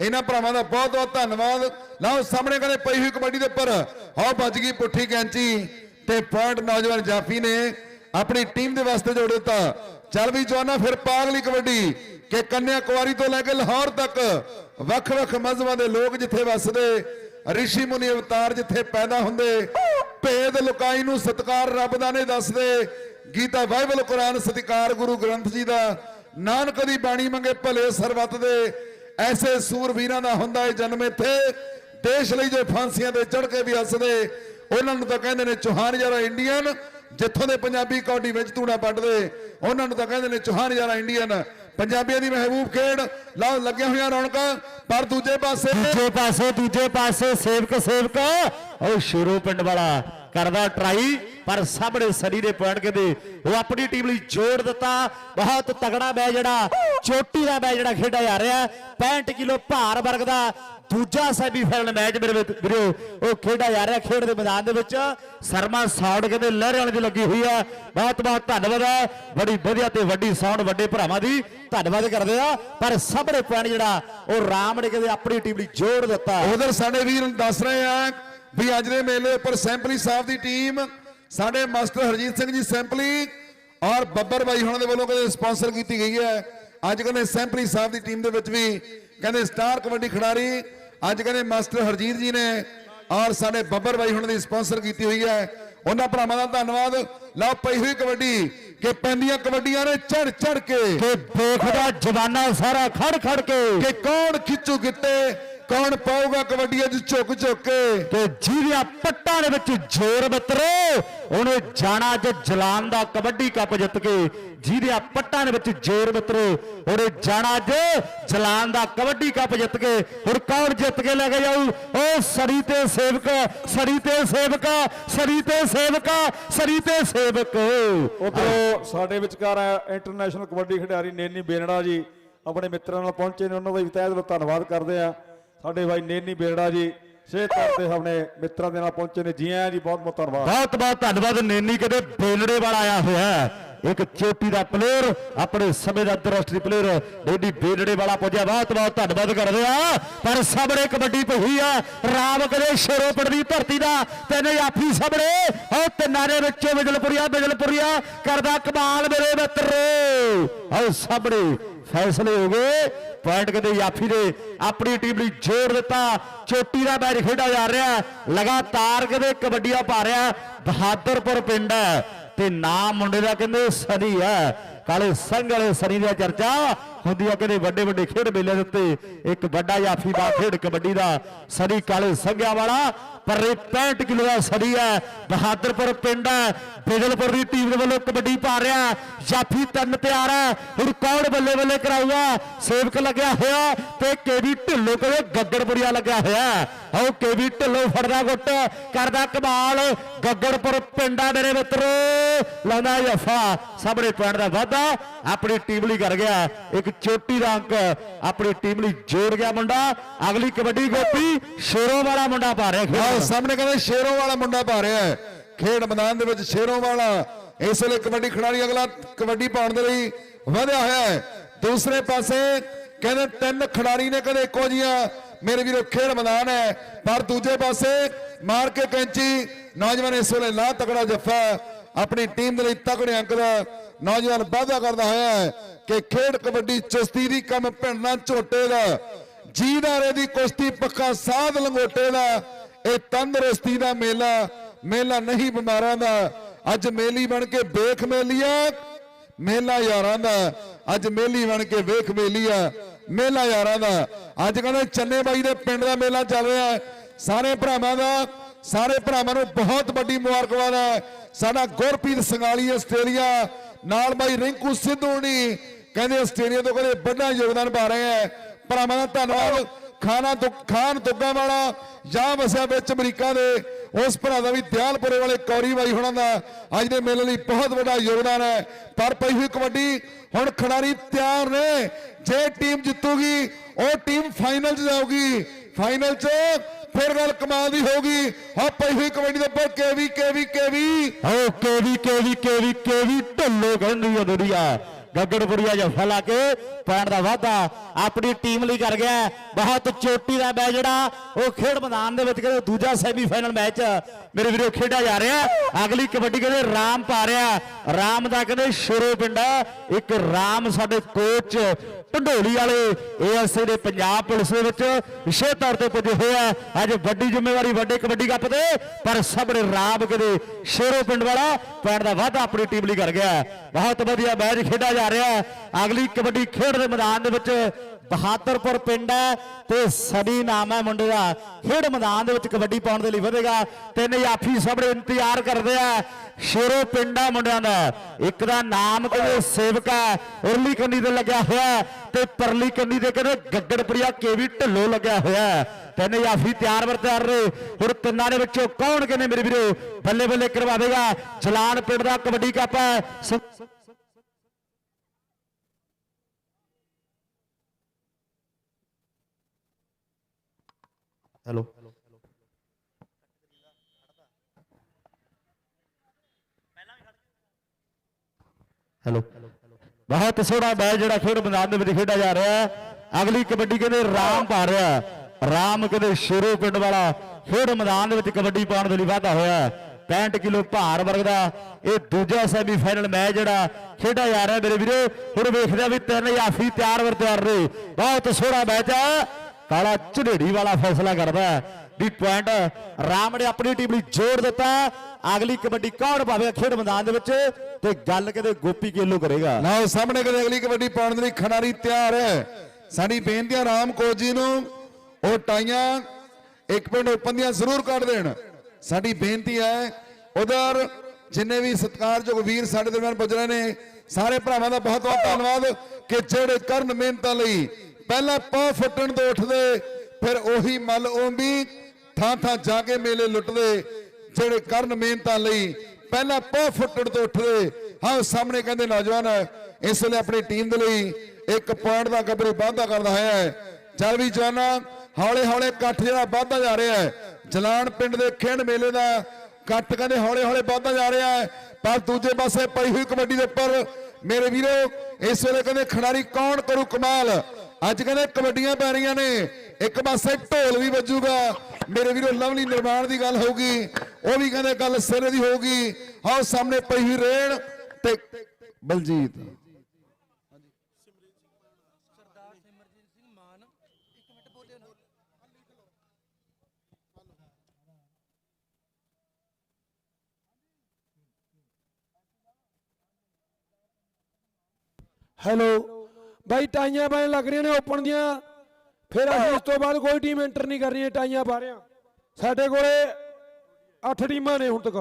ਇਹਨਾਂ ਭਰਾਵਾਂ ਦਾ ਬਹੁਤ ਬਹੁਤ ਧੰਨਵਾਦ। ਲਓ ਸਾਹਮਣੇ ਕਹਿੰਦੇ ਪਈ ਹੋਈ ਕਬੱਡੀ ਦੇ ਉੱਪਰ ਹਉ ਵੱਜ ਗਈ ਪੁੱਠੀ ਕੈਂਚੀ ਤੇ ਪੁਆਇੰਟ ਨੌਜਵਾਨ ਜਾਫੀ ਨੇ ਆਪਣੀ ਟੀਮ ਦੇ ਵਾਸਤੇ ਜੋੜ ਦਿੱਤਾ। ਚੱਲ ਵੀ ਜਵਾਨਾ, ਫਿਰ ਪਾਗਲੀ ਕਬੱਡੀ ਕਿ ਕੰਨਿਆ ਕੁਆਰੀ ਤੋਂ ਲੈ ਕੇ ਲਾਹੌਰ ਤੱਕ ਵੱਖ-ਵੱਖ ਮਜ਼ਹਬਾਂ ਦੇ ਲੋਕ ਜਿੱਥੇ ਵੱਸਦੇ, ਰਿਸ਼ੀ ਮੁਨੀ ਅਵਤਾਰ ਜਿੱਥੇ ਪੈਦਾ ਹੁੰਦੇ, ਭੇਦ ਲੁਕਾਈ ਨੂੰ ਸਤਕਾਰ ਰੱਬ ਦਾ ਨੇ ਦੱਸਦੇ, ਗੀਤਾ ਬਾਈਬਲ, ਕੁਰਾਨ ਸਤਿਕਾਰ ਗੁਰੂ ਗ੍ਰੰਥ ਜੀ ਦਾ, ਨਾਨਕ ਦੀ ਬਾਣੀ ਮੰਗੇ ਭਲੇ ਸਰਬੱਤ ਦੇ, ਐਸੇ ਸੂਰਵੀਰਾਂ ਦਾ ਹੁੰਦਾ ਹੈ ਜਨਮ ਇੱਥੇ, ਦੇਸ਼ ਲਈ ਜੋ ਫਾਂਸੀਆਂ ਦੇ ਚੜ ਕੇ ਵੀ ਹੱਸਦੇ, ਉਹਨਾਂ ਨੂੰ ਤਾਂ ਕਹਿੰਦੇ ਨੇ ਚੌਹਾਨ ਯਾਰਾ ਇੰਡੀਅਨ ਜਿੱਥੋਂ ਦੇ ਪੰਜਾਬੀ ਕੌਡੀ ਵਿੱਚ ਤੂੜਾ ਪੱਟਦੇ ਉਹਨਾਂ ਨੂੰ ਤਾਂ ਕਹਿੰਦੇ ਨੇ ਚੌਹਾਨ ਯਾਰਾ ਇੰਡੀਅਨ ਪੰਜਾਬੀਆਂ ਦੀ ਮਹਿਬੂਬ ਖੇਡ ਲਾਓ ਲੱਗੀਆਂ ਹੋਈਆਂ ਰੌਣਕਾਂ, ਪਰ ਦੂਜੇ ਪਾਸੇ ਦੂਜੇ ਪਾਸੇ ਦੂਜੇ ਪਾਸੇ ਸੇਵਕ ਸੇਵਕ। ਉਹ ਸ਼ੁਰੂ ਪਿੰਡ ਵਾਲਾ ਕਰਦਾ ਟਰਾਈ, ਪਰ ਸਾਹਮਣੇ ਸਰੀ ਦੇ ਪੁਆਇੰਟ ਕਹਿੰਦੇ, ਉਹ ਆਪਣੀ ਟੀਮ ਲਈ ਜੋੜ ਦਿੱਤਾ। ਬਹੁਤ ਤਗੜਾ ਮੈਚ ਜਿਹੜਾ, ਚੋਟੀ ਦਾ ਮੈਚ ਜਿਹੜਾ ਖੇਡਿਆ ਜਾ ਰਿਹਾ। ਹੈ। 65 ਕਿਲੋ ਭਾਰ ਵਰਗ ਦਾ ਦੂਜਾ ਸੈਮੀਫਾਈਨਲ ਮੈਚ ਮੇਰੇ ਵੀਰੋ, ਉਹ ਖੇਡਿਆ ਜਾ ਰਿਹਾ ਖੇਡ ਦੇ ਮੈਦਾਨ ਦੇ ਵਿੱਚ। ਸਰਮਾ ਸਾਊਂਡ ਕਹਿੰਦੇ ਲਹਿਰੇ ਵਾਲੇ ਦੀ ਲੱਗੀ ਹੋਈ ਹੈ ਬਹੁਤ ਬਹੁਤ ਧੰਨਵਾਦ ਹੈ ਬੜੀ ਵਧੀਆ ਤੇ ਵੱਡੀ ਸਾਊਂਡ ਵੱਡੇ ਭਰਾਵਾਂ ਦੀ। ਧੰਨਵਾਦ ਕਰਦੇ ਆ। ਪਰ ਸਾਹਮਣੇ ਪੁਆਇੰਟ ਜਿਹੜਾ, ਉਹ ਰਾਮ ਨੇ ਕਹਿੰਦੇ ਆਪਣੀ ਟੀਮ ਲਈ ਜੋੜ ਦਿੱਤਾ। ਉਧਰ ਸਾਡੇ ਵੀਰ ਦੱਸ ਰਹੇ ਆ ਵੀ ਅੱਜ ਦੇ ਮੇਲੇ ਉੱਪਰ ਸੈਂਪਲੀ ਸਾਹਿਬ ਦੀ ਟੀਮ ਸਾਡੇ ਮਾਸਟਰ ਹਰਜੀਤ ਸਿੰਘ ਜੀ ਸੈਂਪਲੀ ਔਰ ਬੱਬਰ ਬਾਈ ਹੁਣਾਂ ਦੇ ਵੱਲੋਂ ਕਹਿੰਦੇ ਸਪਾਂਸਰ ਕੀਤੀ ਗਈ ਹੈ। ਅੱਜ ਕਹਿੰਦੇ ਸੈਂਪਲੀ ਸਾਹਿਬ ਦੀ ਟੀਮ ਦੇ ਵਿੱਚ ਵੀ ਕਹਿੰਦੇ ਸਟਾਰ ਕਬੱਡੀ ਖਿਡਾਰੀ ਅੱਜ ਕਹਿੰਦੇ ਮਾਸਟਰ ਹਰਜੀਤ ਜੀ ਨੇ ਔਰ ਸਾਡੇ ਬੱਬਰ ਬਾਈ ਹੁਣਾਂ ਦੀ ਸਪਾਂਸਰ ਕੀਤੀ ਹੋਈ ਹੈ। ਉਹਨਾਂ ਭਰਾਵਾਂ ਦਾ ਧੰਨਵਾਦ। ਲਓ ਪਈ ਹੋਈ ਕਬੱਡੀ ਕਿ ਪੈਂਦੀਆਂ ਕਬੱਡੀਆਂ ਨੇ ਚੜ ਚੜ ਕੇ ਕਿ ਦੇਖਦਾ ਜਵਾਨਾ ਸਾਰਾ ਖੜ ਖੜ ਕੇ। ਕਿ ਕੌਣ ਖਿੱਚੂ ਕਿੱਤੇ ਕੌਣ ਪਾਊਗਾ ਕਬੱਡੀ ਅੱਜ ਝੁਕ ਝੁਕ ਕੇ? ਕਿ ਜਿਹਦੀਆਂ ਪੱਟਾਂ ਦੇ ਵਿੱਚ ਜ਼ੋਰ ਮਿੱਤਰੋ ਉਹਨੇ ਜਾਣਾ ਅੱਜ ਜਲਾਨ ਦਾ ਕਬੱਡੀ ਕੱਪ ਜਿੱਤ ਕੇ ਜਿਹਦੀਆਂ ਪੱਟਾਂ ਦੇ ਵਿੱਚ ਜ਼ੋਰ ਮਿੱਤਰੋ ਉਹਨੇ ਜਾਣਾ ਅੱਜ ਜਲਾਨ ਦਾ ਕਬੱਡੀ ਕੱਪ ਜਿੱਤ ਕੇ ਹੁਣ ਕੌਣ ਜਿੱਤ ਕੇ ਲੈ ਕੇ ਜਾਊ? ਉਹ ਸਰੀ ਤੇ ਸੇਵਕ ਸਰੀ ਤੇ ਸੇਵਕ ਸਰੀ ਤੇ ਸੇਵਕ ਸਰੀ ਤੇ ਸੇਵਕ। ਉਧਰੋਂ ਸਾਡੇ ਵਿਚਕਾਰ ਆ ਇੰਟਰਨੈਸ਼ਨਲ ਕਬੱਡੀ ਖਿਡਾਰੀ ਨੇਨੀ ਬੇਨੜਾ ਜੀ ਆਪਣੇ ਮਿੱਤਰਾਂ ਨਾਲ ਪਹੁੰਚੇ ਨੇ ਉਹਨਾਂ ਦਾ ਵੀ ਤਹਿ ਦਿਲੋਂ ਧੰਨਵਾਦ ਕਰਦੇ ਆ ਸਾਡੇ ਭਾਈ ਨੇਨੀ ਬੇਨੜਾ ਜੀ, ਸਿਹਤ ਤੌਰ ਤੇ ਆਪਣੇ ਮਿੱਤਰਾਂ ਦੇ ਨਾਲ ਪਹੁੰਚੇ ਨੇ। ਜੀ ਆਇਆਂ ਜੀ, ਬਹੁਤ ਬਹੁਤ ਧੰਨਵਾਦ। ਬਹੁਤ ਬਹੁਤ ਧੰਨਵਾਦ, ਨੇਨੀ ਕਦੇ ਬੇਲੜੇ ਵਾਲਾ ਆਇਆ ਹੋਇਆ ਇੱਕ ਚੋਟੀ ਦਾ ਪਲੇਅਰ ਆਪਣੇ ਸਮੇਂ ਦਾ ਅੰਤਰਰਾਸ਼ਟਰੀ ਪਲੇਅਰ ਨੇਨੀ ਬੇਲੜੇ ਵਾਲਾ ਪਹੁੰਚਿਆ ਬਹੁਤ ਬਹੁਤ ਧੰਨਵਾਦ ਕਰਦੇ ਆ। ਪਰ ਸਾਹਮਣੇ ਕਬੱਡੀ ਪਈ ਆ। ਰਾਮ ਕਦੇ ਸ਼ੇਰੋਪੜ ਦੀ ਧਰਤੀ ਦਾ, ਤਿੰਨ ਆਫੀ ਸਾਹਮਣੇ। ਉਹ ਤਿੰਨਾਂ ਦੇ ਵਿੱਚੋਂ ਬਿਜਲਪੁਰੀਆ ਬਿਜਲਪੁਰੀਆ ਕਰਦਾ ਕਮਾਲ ਮੇਰੇ ਮਿੱਤਰੋ। ਆਓ ਸਾਹਮਣੇ। ਫੈਸਲੇ ਹੋ ਗਏ। ਪੁਆਇੰਟ ਕਹਿੰਦੇ ਯਾਫੀ ਦੇ ਆਪਣੀ ਟੀਮ ਲਈ ਜ਼ੋਰ ਦਿੱਤਾ। ਚੋਟੀ ਦਾ ਮੈਚ ਖੇਡਿਆ ਜਾ ਰਿਹਾ ਲਗਾਤਾਰ ਕਹਿੰਦੇ ਕਬੱਡੀਆਂ ਪਾ ਰਿਹਾ ਬਹਾਦਰਪੁਰ ਪਿੰਡ ਹੈ। ਤੇ ਨਾਮ ਮੁੰਡੇ ਦਾ ਕਹਿੰਦੇ ਸਦੀ ਹੈ। ਕਾਲੇ ਸੰਘ ਵਾਲੇ ਸਨੀ ਦੀ ਚਰਚਾ ਹੁੰਦੀ ਆ ਕਹਿੰਦੇ ਵੱਡੇ ਵੱਡੇ ਖੇਡ ਮੇਲੇ ਦੇ ਉੱਤੇ ਇੱਕ ਵੱਡਾ ਯਾਫੀ ਦਾ ਖੇਡ ਕਬੱਡੀ ਦਾ ਸਨੀ ਕਾਲੇ ਸੰਘਿਆਂ ਵਾਲਾ, ਪਰ 65 ਕਿਲੋ ਦਾ ਸਰੀ ਹੈ, ਬਹਾਦਰਪੁਰ ਪਿੰਡ ਹੈ ਬਿਜਲਪੁਰ ਦੀ ਟੀਮ ਦੇ ਵੱਲੋਂ ਕਬੱਡੀ ਪਾ ਰਿਹਾ ਜਾਫੀ ਤਿੰਨ ਤਿਆਰ ਹੈ, ਹੁਣ ਕੌਣ ਬੱਲੇ ਬੱਲੇ ਕਰਾਊਗਾ? ਸੇਵਕ ਲੱਗਿਆ ਹੋਇਆ ਤੇ ਕੇਵੀ ਢਿੱਲੋਂ ਕੋਲੇ ਗੱਗੜਪੁਰੀਆ ਲੱਗਿਆ ਹੋਇਆ ਆਓ ਕੇਵੀ ਢਿੱਲੋਂ ਫੜਦਾ ਗੁੱਟ, ਕਰਦਾ ਕਮਾਲ, ਗੱਗੜਪੁਰ ਪਿੰਡਾ ਮੇਰੇ ਮਿੱਤਰੋ, ਲਾਉਂਦਾ ਜਫਾ। ਸਾਹਮਣੇ ਪੁਆਇੰਟ ਦਾ ਵਾਧਾ। ਆਪਣੀ ਟੀਮ ਲਈ ਕਰ ਗਿਆ। ਇੱਕ ਚੋਟੀ ਦਾ ਅੰਕ। ਆਪਣੀ ਟੀਮ ਲਈ ਜੋੜ ਗਿਆ ਮੁੰਡਾ। ਅਗਲੀ ਕਬੱਡੀ ਗੋਪੀ ਸ਼ੇਰੋਂ ਵਾਲਾ ਮੁੰਡਾ ਪਾ ਰਿਹਾ ਖੇਡ ਸਾਹਮਣੇ ਕਹਿੰਦੇ ਸ਼ੇਰੋਂ ਵਾਲਾ ਮੁੰਡਾ ਪਾ ਰਿਹਾ ਖੇਡ ਮੈਦਾਨ ਦੇ ਵਿੱਚ ਸ਼ੇਰੋਂ ਵਾਲਾ। ਇਸ ਵੇਲੇ ਕਬੱਡੀ ਖਿਡਾਰੀ ਅਗਲਾ ਕਬੱਡੀ ਪਾਉਣ ਦੇ ਲਈ ਵਧਿਆ ਹੋਇਆ ਹੈ। ਦੂਸਰੇ ਪਾਸੇ ਕਹਿੰਦੇ ਤਿੰਨ ਖਿਡਾਰੀ ਨੇ ਕਦੇ ਇੱਕੋ ਜੀਆਂ ਮੇਰੇ ਵੀਰੋ ਖੇਡ ਮੈਦਾਨ ਹੈ। ਪਰ ਦੂਜੇ ਪਾਸੇ ਮਾਰ ਕੇ ਕੈਂਚੀ। ਨੌਜਵਾਨ ਇਸ ਵੇਲੇ ਲਾ ਤਕੜਾ ਜੱਫਾ। ਆਪਣੀ ਟੀਮ ਦੇ ਲਈ ਤਕੜੇ ਅੰਕ ਦਾ ਨੌਜਵਾਨ ਵਾਅਦਾ ਕਰਦਾ ਹੋਇਆ ਹੈ ਕਿ ਖੇਡ ਕਬੱਡੀ ਚੁਸਤੀ ਦੀ ਕੰਮ ਭਿੰਨਾ ਝੋਟੇ ਦਾ, ਜੀਦਾਰੇ ਦੀ ਕੁਸ਼ਤੀ ਪੱਕਾ ਸਾਧ ਲੰਗੋਟੇ ਦਾ, ਇਹ ਤੰਦਰੁਸਤੀ ਦਾ ਮੇਲਾ ਮੇਲਾ ਨਹੀਂ ਬਿਮਾਰਾਂ ਦਾ। ਅੱਜ ਮੇਲੀ ਬਣ ਕੇ ਵੇਖ ਮੇਲੀਆ ਮੇਲਾ ਯਾਰਾਂ ਦਾ। ਅੱਜ ਮੇਲੀ ਬਣ ਕੇ ਵੇਖ ਮੇਲੀਆ ਮੇਲਾ ਯਾਰਾਂ ਦਾ। ਅੱਜ ਕਹਿੰਦੇ ਚੰਨੇ ਬਾਈ ਦੇ ਪਿੰਡ ਦਾ ਮੇਲਾ ਚੱਲ ਰਿਹਾ ਹੈ। ਸਾਰੇ ਭਰਾਵਾਂ ਦਾ ਸਾਰੇ ਭਰਾਵਾਂ ਨੂੰ ਬਹੁਤ ਵੱਡੀ ਮੁਬਾਰਕਬਾਦ ਹੈ। ਸਾਡਾ ਗੁਰਪ੍ਰੀਤ ਸੰਗਾਲੀ ਆਸਟ੍ਰੇਲੀਆ, ਨਾਲ ਬਾਈ ਰਿੰਕੂ ਸਿੱਧੂ ਨੇ ਕਹਿੰਦੇ ਆਸਟ੍ਰੇਲੀਆ ਤੋਂ ਕਹਿੰਦੇ ਵੱਡਾ ਯੋਗਦਾਨ ਪਾ ਰਹੇ ਹੈ। ਭਰਾਵਾਂ ਦਾ ਧੰਨਵਾਦ। ਖਾਨਾ ਤੋਂ ਖਾਨ ਤੁੱਗਾ ਵਾਲਾ ਜਾਂ ਵਸਿਆ ਵਿੱਚ ਅਮਰੀਕਾ ਦੇ, ਉਸ ਭਰਾ ਦਾ ਵੀ ਦਿਆਲਪੁਰੇ ਵਾਲੇ ਕੌਰੀ ਬਾਈ ਹੁਣਾਂ ਦਾ ਅੱਜ ਦੇ ਮੇਲੇ ਲਈ ਬਹੁਤ ਵੱਡਾ ਯੋਗਦਾਨ ਹੈ। ਪਰ ਪਈ ਹੋਈ ਕਬੱਡੀ ਹੁਣ ਖਿਡਾਰੀ ਤਿਆਰ ਨੇ। ਜੇ ਟੀਮ ਜਿੱਤੂਗੀ, ਉਹ ਟੀਮ ਫਾਈਨਲ 'ਚ ਜਾਊਗੀ। ਫਾਈਨਲ 'ਚ ਫਿਰ ਗੱਲ ਕਮਾਲ ਦੀ ਹੋਊਗੀ ਹਾਂ ਪਈ ਹੋਈ ਕਬੱਡੀ ਦੇ ਉੱਪਰ ਕੇਵੀ ਕੇਵੀ ਕੇਵੀ। ਓ ਕੇਵੀ ਕੇਵੀ ਕੇਵੀ ਕੇਵੀ, ਢੱਲੋ ਕਹਿੰਦੀ ਆ ਗੱਗੜਪੁਰੀਆ ਜੱਫਾ ਲਾ ਕੇ ਪੈਣ ਦਾ ਵਾਧਾ ਆਪਣੀ ਟੀਮ ਲਈ ਕਰ ਗਿਆ ਬਹੁਤ ਚੋਟੀ ਦਾ ਮੈਚ ਜਿਹੜਾ, ਉਹ ਖੇਡ ਮੈਦਾਨ ਦੇ ਵਿੱਚ ਕਹਿੰਦੇ ਦੂਜਾ ਸੈਮੀਫਾਈਨਲ ਮੈਚ ਮੇਰੇ ਵੀਰੋ ਖੇਡਿਆ ਜਾ ਰਿਹਾ ਅਗਲੀ ਕਬੱਡੀ ਕਹਿੰਦੇ ਰਾਮ ਪਾ ਰਿਹਾ ਰਾਮ ਦਾ ਕਹਿੰਦੇ ਸ਼ੁਰੂ ਪਿੰਡ ਇੱਕ ਰਾਮ ਸਾਡੇ ਕੋਚ ਢੰਡੋਲੀ ਵਾਲੇ ਏਐਸਏ ਦੇ ਪੰਜਾਬ ਪੁਲਿਸ ਦੇ ਵਿੱਚ ਵਿਸ਼ੇ ਤੌਰ ਤੇ ਪੁੱਜੇ ਹੋਏ ਆ ਅੱਜ ਵੱਡੀ ਜ਼ਿੰਮੇਵਾਰੀ ਵੱਡੇ ਕਬੱਡੀ ਕੱਪ ਤੇ ਪਰ ਸਭ ਨੇ ਰਾਮ ਕਹਿੰਦੇ ਸ਼ੇਰੋ ਪਿੰਡ ਵਾਲਾ ਪੈਣ ਦਾ ਵਾਧਾ ਆਪਣੀ ਟੀਮ ਲਈ ਕਰ ਗਿਆ ਬਹੁਤ ਵਧੀਆ ਮੈਚ ਖੇਡਿਆ ਜਾ ਰਿਹਾ ਹੈ। ਅਗਲੀ ਕਬੱਡੀ ਖੇਡ ਦੇ ਮੈਦਾਨ ਦੇ ਵਿੱਚ ਬਹਾਦਰਪੁਰ ਪਿੰਡ ਹੈ ਤੇ ਸਦੀ ਨਾਮ ਹੈ ਮੁੰਡੇ ਦਾ। ਖੇਡ ਮੈਦਾਨ ਦੇ ਵਿੱਚ ਕਬੱਡੀ ਪਾਉਣ ਦੇ ਲਈ ਵਧੇਗਾ। ਤਿੰਨ ਜਾਫੀ ਸਾਹਮਣੇ ਇੰਤਜ਼ਾਰ ਕਰਦੇ ਆ। ਸ਼ੇਰੋ ਪਿੰਡਾ ਮੁੰਡਿਆਂ ਦਾ। ਇੱਕ ਦਾ ਨਾਮ ਕਹਿੰਦੇ ਸੇਵਕ ਹੈ। ਉਰਲੀ ਕੰਨੀ ਤੇ ਲੱਗਿਆ ਹੋਇਆ ਤੇ ਪਰਲੀ ਕੰਨੀ ਤੇ ਕਹਿੰਦੇ ਗੱਗੜਪੁਰੀਆ ਕੇਵੀ ਢੱਲੋ ਲੱਗਿਆ ਹੋਇਆ ਤਿੰਨ ਜਾਫੀ ਤਿਆਰ ਵਰ ਤਿਆਰ ਰਹੇ ਹੁਣ ਤਿੰਨਾਂ ਦੇ ਵਿੱਚੋਂ ਕੌਣ ਕਹਿੰਦੇ ਮੇਰੇ ਵੀਰੋ? ਬੱਲੇ ਬੱਲੇ ਕਰਵਾਵੇਗਾ ਜਲਾਨ ਪਿੰਡ ਦਾ ਕਬੱਡੀ ਕੱਪ ਹੈ। ਹੈਲੋ। ਹੈਲੋ। ਬਹੁਤ ਸੋਹਣਾ ਮੈਚ ਜਿਹੜਾ ਖੇਡ ਮੈਦਾਨ ਦੇ ਵਿੱਚ ਖੇਡਿਆ ਜਾ ਰਿਹਾ ਹੈ। ਅਗਲੀ ਕਬੱਡੀ ਕਹਿੰਦੇ ਰਾਮ ਪਾ ਰਿਹਾ ਰਾਮ ਕਹਿੰਦੇ ਸ਼ੇਰੋ ਪਿੰਡ ਵਾਲਾ ਖੇਡ ਮੈਦਾਨ ਦੇ ਵਿੱਚ ਕਬੱਡੀ ਪਾਉਣ ਦੇ ਲਈ ਵਾਧਾ ਹੋਇਆ ਹੈ। 65 ਕਿਲੋ ਭਾਰ ਵਰਗ ਦਾ ਇਹ ਦੂਜਾ ਸੈਮੀ ਫਾਈਨਲ ਮੈਚ ਜਿਹੜਾ ਖੇਡਿਆ ਜਾ ਰਿਹਾ ਮੇਰੇ ਵੀਰੋ। ਹੁਣ ਵੇਖਦੇ ਆ ਵੀ ਤਿੰਨ ਜਾਫੀ ਤਿਆਰ ਵਰ ਤਿਆਰ ਰਹੇ। ਬਹੁਤ ਸੋਹਣਾ ਮੈਚ ਹੈ। ਕਾਲਾ ਝੜੇੜੀ ਵਾਲਾ ਫੈਸਲਾ ਕਰਦਾ ਵੀ ਪੁਆਇੰਟ, ਰਾਮ ਨੇ ਆਪਣੀ ਟੀਮ ਲਈ ਜੋੜ ਦਿੱਤਾ ਅਗਲੀ ਕਬੱਡੀ ਕੌਣ ਪਾਵੇਗਾ ਖੇਡ ਮੈਦਾਨ ਦੇ ਵਿੱਚ? ਤੇ ਗੱਲ ਕਿਤੇ ਗੋਪੀ ਕੇਲੋ ਕਰੇਗਾ। ਲਓ, ਸਾਹਮਣੇ ਕਦੇ ਅਗਲੀ ਕਬੱਡੀ ਪਾਉਣ ਲਈ ਖਿਡਾਰੀ ਤਿਆਰ ਹੈ। ਸਾਡੀ ਬੇਨਤੀ ਹੈ ਰਾਮ ਕੋਚ ਜੀ ਨੂੰ, ਉਹ ਟਾਈਆਂ ਇੱਕ ਪਿੰਡ ਓਪਨ ਦੀਆਂ ਜ਼ਰੂਰ ਕੱਢ ਦੇਣ। ਸਾਡੀ ਬੇਨਤੀ ਹੈ, ਉਧਰ ਜਿੰਨੇ ਵੀ ਸਤਿਕਾਰਯੋਗ ਵੀਰ ਸਾਡੇ ਦਰਮਿਆਨ ਪੁੱਜ ਰਹੇ ਨੇ, ਸਾਰੇ ਭਰਾਵਾਂ ਦਾ ਬਹੁਤ ਬਹੁਤ ਧੰਨਵਾਦ ਕਿ ਜਿਹੜੇ ਕਰਨ ਮਿਹਨਤਾਂ ਲਈ ਪਹਿਲਾਂ ਪਾ ਫੁੱਟਣ ਤੋਂ ਉੱਠਦੇ, ਫਿਰ ਉਹੀ ਮੱਲ ਓਂਬੀ ਥਾਂ ਥਾਂ ਜਾ ਕੇ ਮੇਲੇ ਲੁੱਟਦੇ, ਜਿਹੜੇ ਕਰਨ ਮਿਹਨਤਾਂ ਲਈ ਪਹਿਲਾਂ ਪਾ ਫੁੱਟਣ ਤੋਂ ਉੱਠਦੇ। ਹਾਂ, ਸਾਹਮਣੇ ਕਹਿੰਦੇ, ਨੌਜਵਾਨ, ਇਸ ਵੇਲੇ ਆਪਣੀ ਟੀਮ ਦੇ ਲਈ ਇੱਕ ਪੁਆਇੰਟ ਦਾ ਗੱਭਰੂ ਵਾਧਾ ਕਰਦਾ ਹੋਇਆ ਹੈ। ਚੱਲ ਵੀ ਜਵਾਨਾ ਹੌਲੇ ਹੌਲੇ ਇਕੱਠ ਜਿਹੜਾ ਵਾਧਾ ਜਾ ਰਿਹਾ ਹੈ। ਜਲਾਨ ਪਿੰਡ ਦੇ ਖੇਡ ਮੇਲੇ ਦਾ ਇਕੱਠ ਕਹਿੰਦੇ ਹੌਲੇ ਹੌਲੇ ਵਾਧਾ ਜਾ ਰਿਹਾ ਹੈ। ਪਰ ਦੂਜੇ ਪਾਸੇ ਪਈ ਹੋਈ ਕਬੱਡੀ ਦੇ ਉੱਪਰ, ਮੇਰੇ ਵੀਰੋ, ਇਸ ਵੇਲੇ ਕਹਿੰਦੇ, ਖਿਡਾਰੀ ਕੌਣ ਕਰੂ ਕਮਾਲ? ਅੱਜ ਕਹਿੰਦੇ ਕਬੱਡੀਆਂ ਪੈ ਰਹੀਆਂ ਨੇ। ਇੱਕ ਪਾਸੇ ਢੋਲ ਵੀ ਵੱਜੂਗਾ। ਮੇਰੇ ਵੀਰੋ, ਲਵਲੀ ਨਿਰਮਾਣ ਦੀ ਗੱਲ ਹੋਊਗੀ। ਉਹ ਵੀ ਕਹਿੰਦੇ ਗੱਲ ਸਿਰੇ ਦੀ ਹੋਊਗੀ। ਆਓ ਸਾਹਮਣੇ ਪਈ ਹੋਈ ਰੇਣ ਤੇ ਬਲਜੀਤ। ਹੈਲੋ ਬਾਈ ਟਾਈਆਂ ਪੈਣ ਲੱਗ ਰਹੀਆਂ ਨੇ ਓਪਨ ਦੀਆਂ। ਫਿਰ ਅਸੀਂ ਇਸ ਤੋਂ ਬਾਅਦ ਕੋਈ ਟੀਮ ਐਂਟਰ ਨਹੀਂ ਕਰ ਰਹੀ ਟਾਈਆਂ ਪਾ ਹਾਂ। ਸਾਡੇ ਕੋਲੇ 8 ਟੀਮਾਂ ਨੇ ਹੁਣ ਤੱਕ।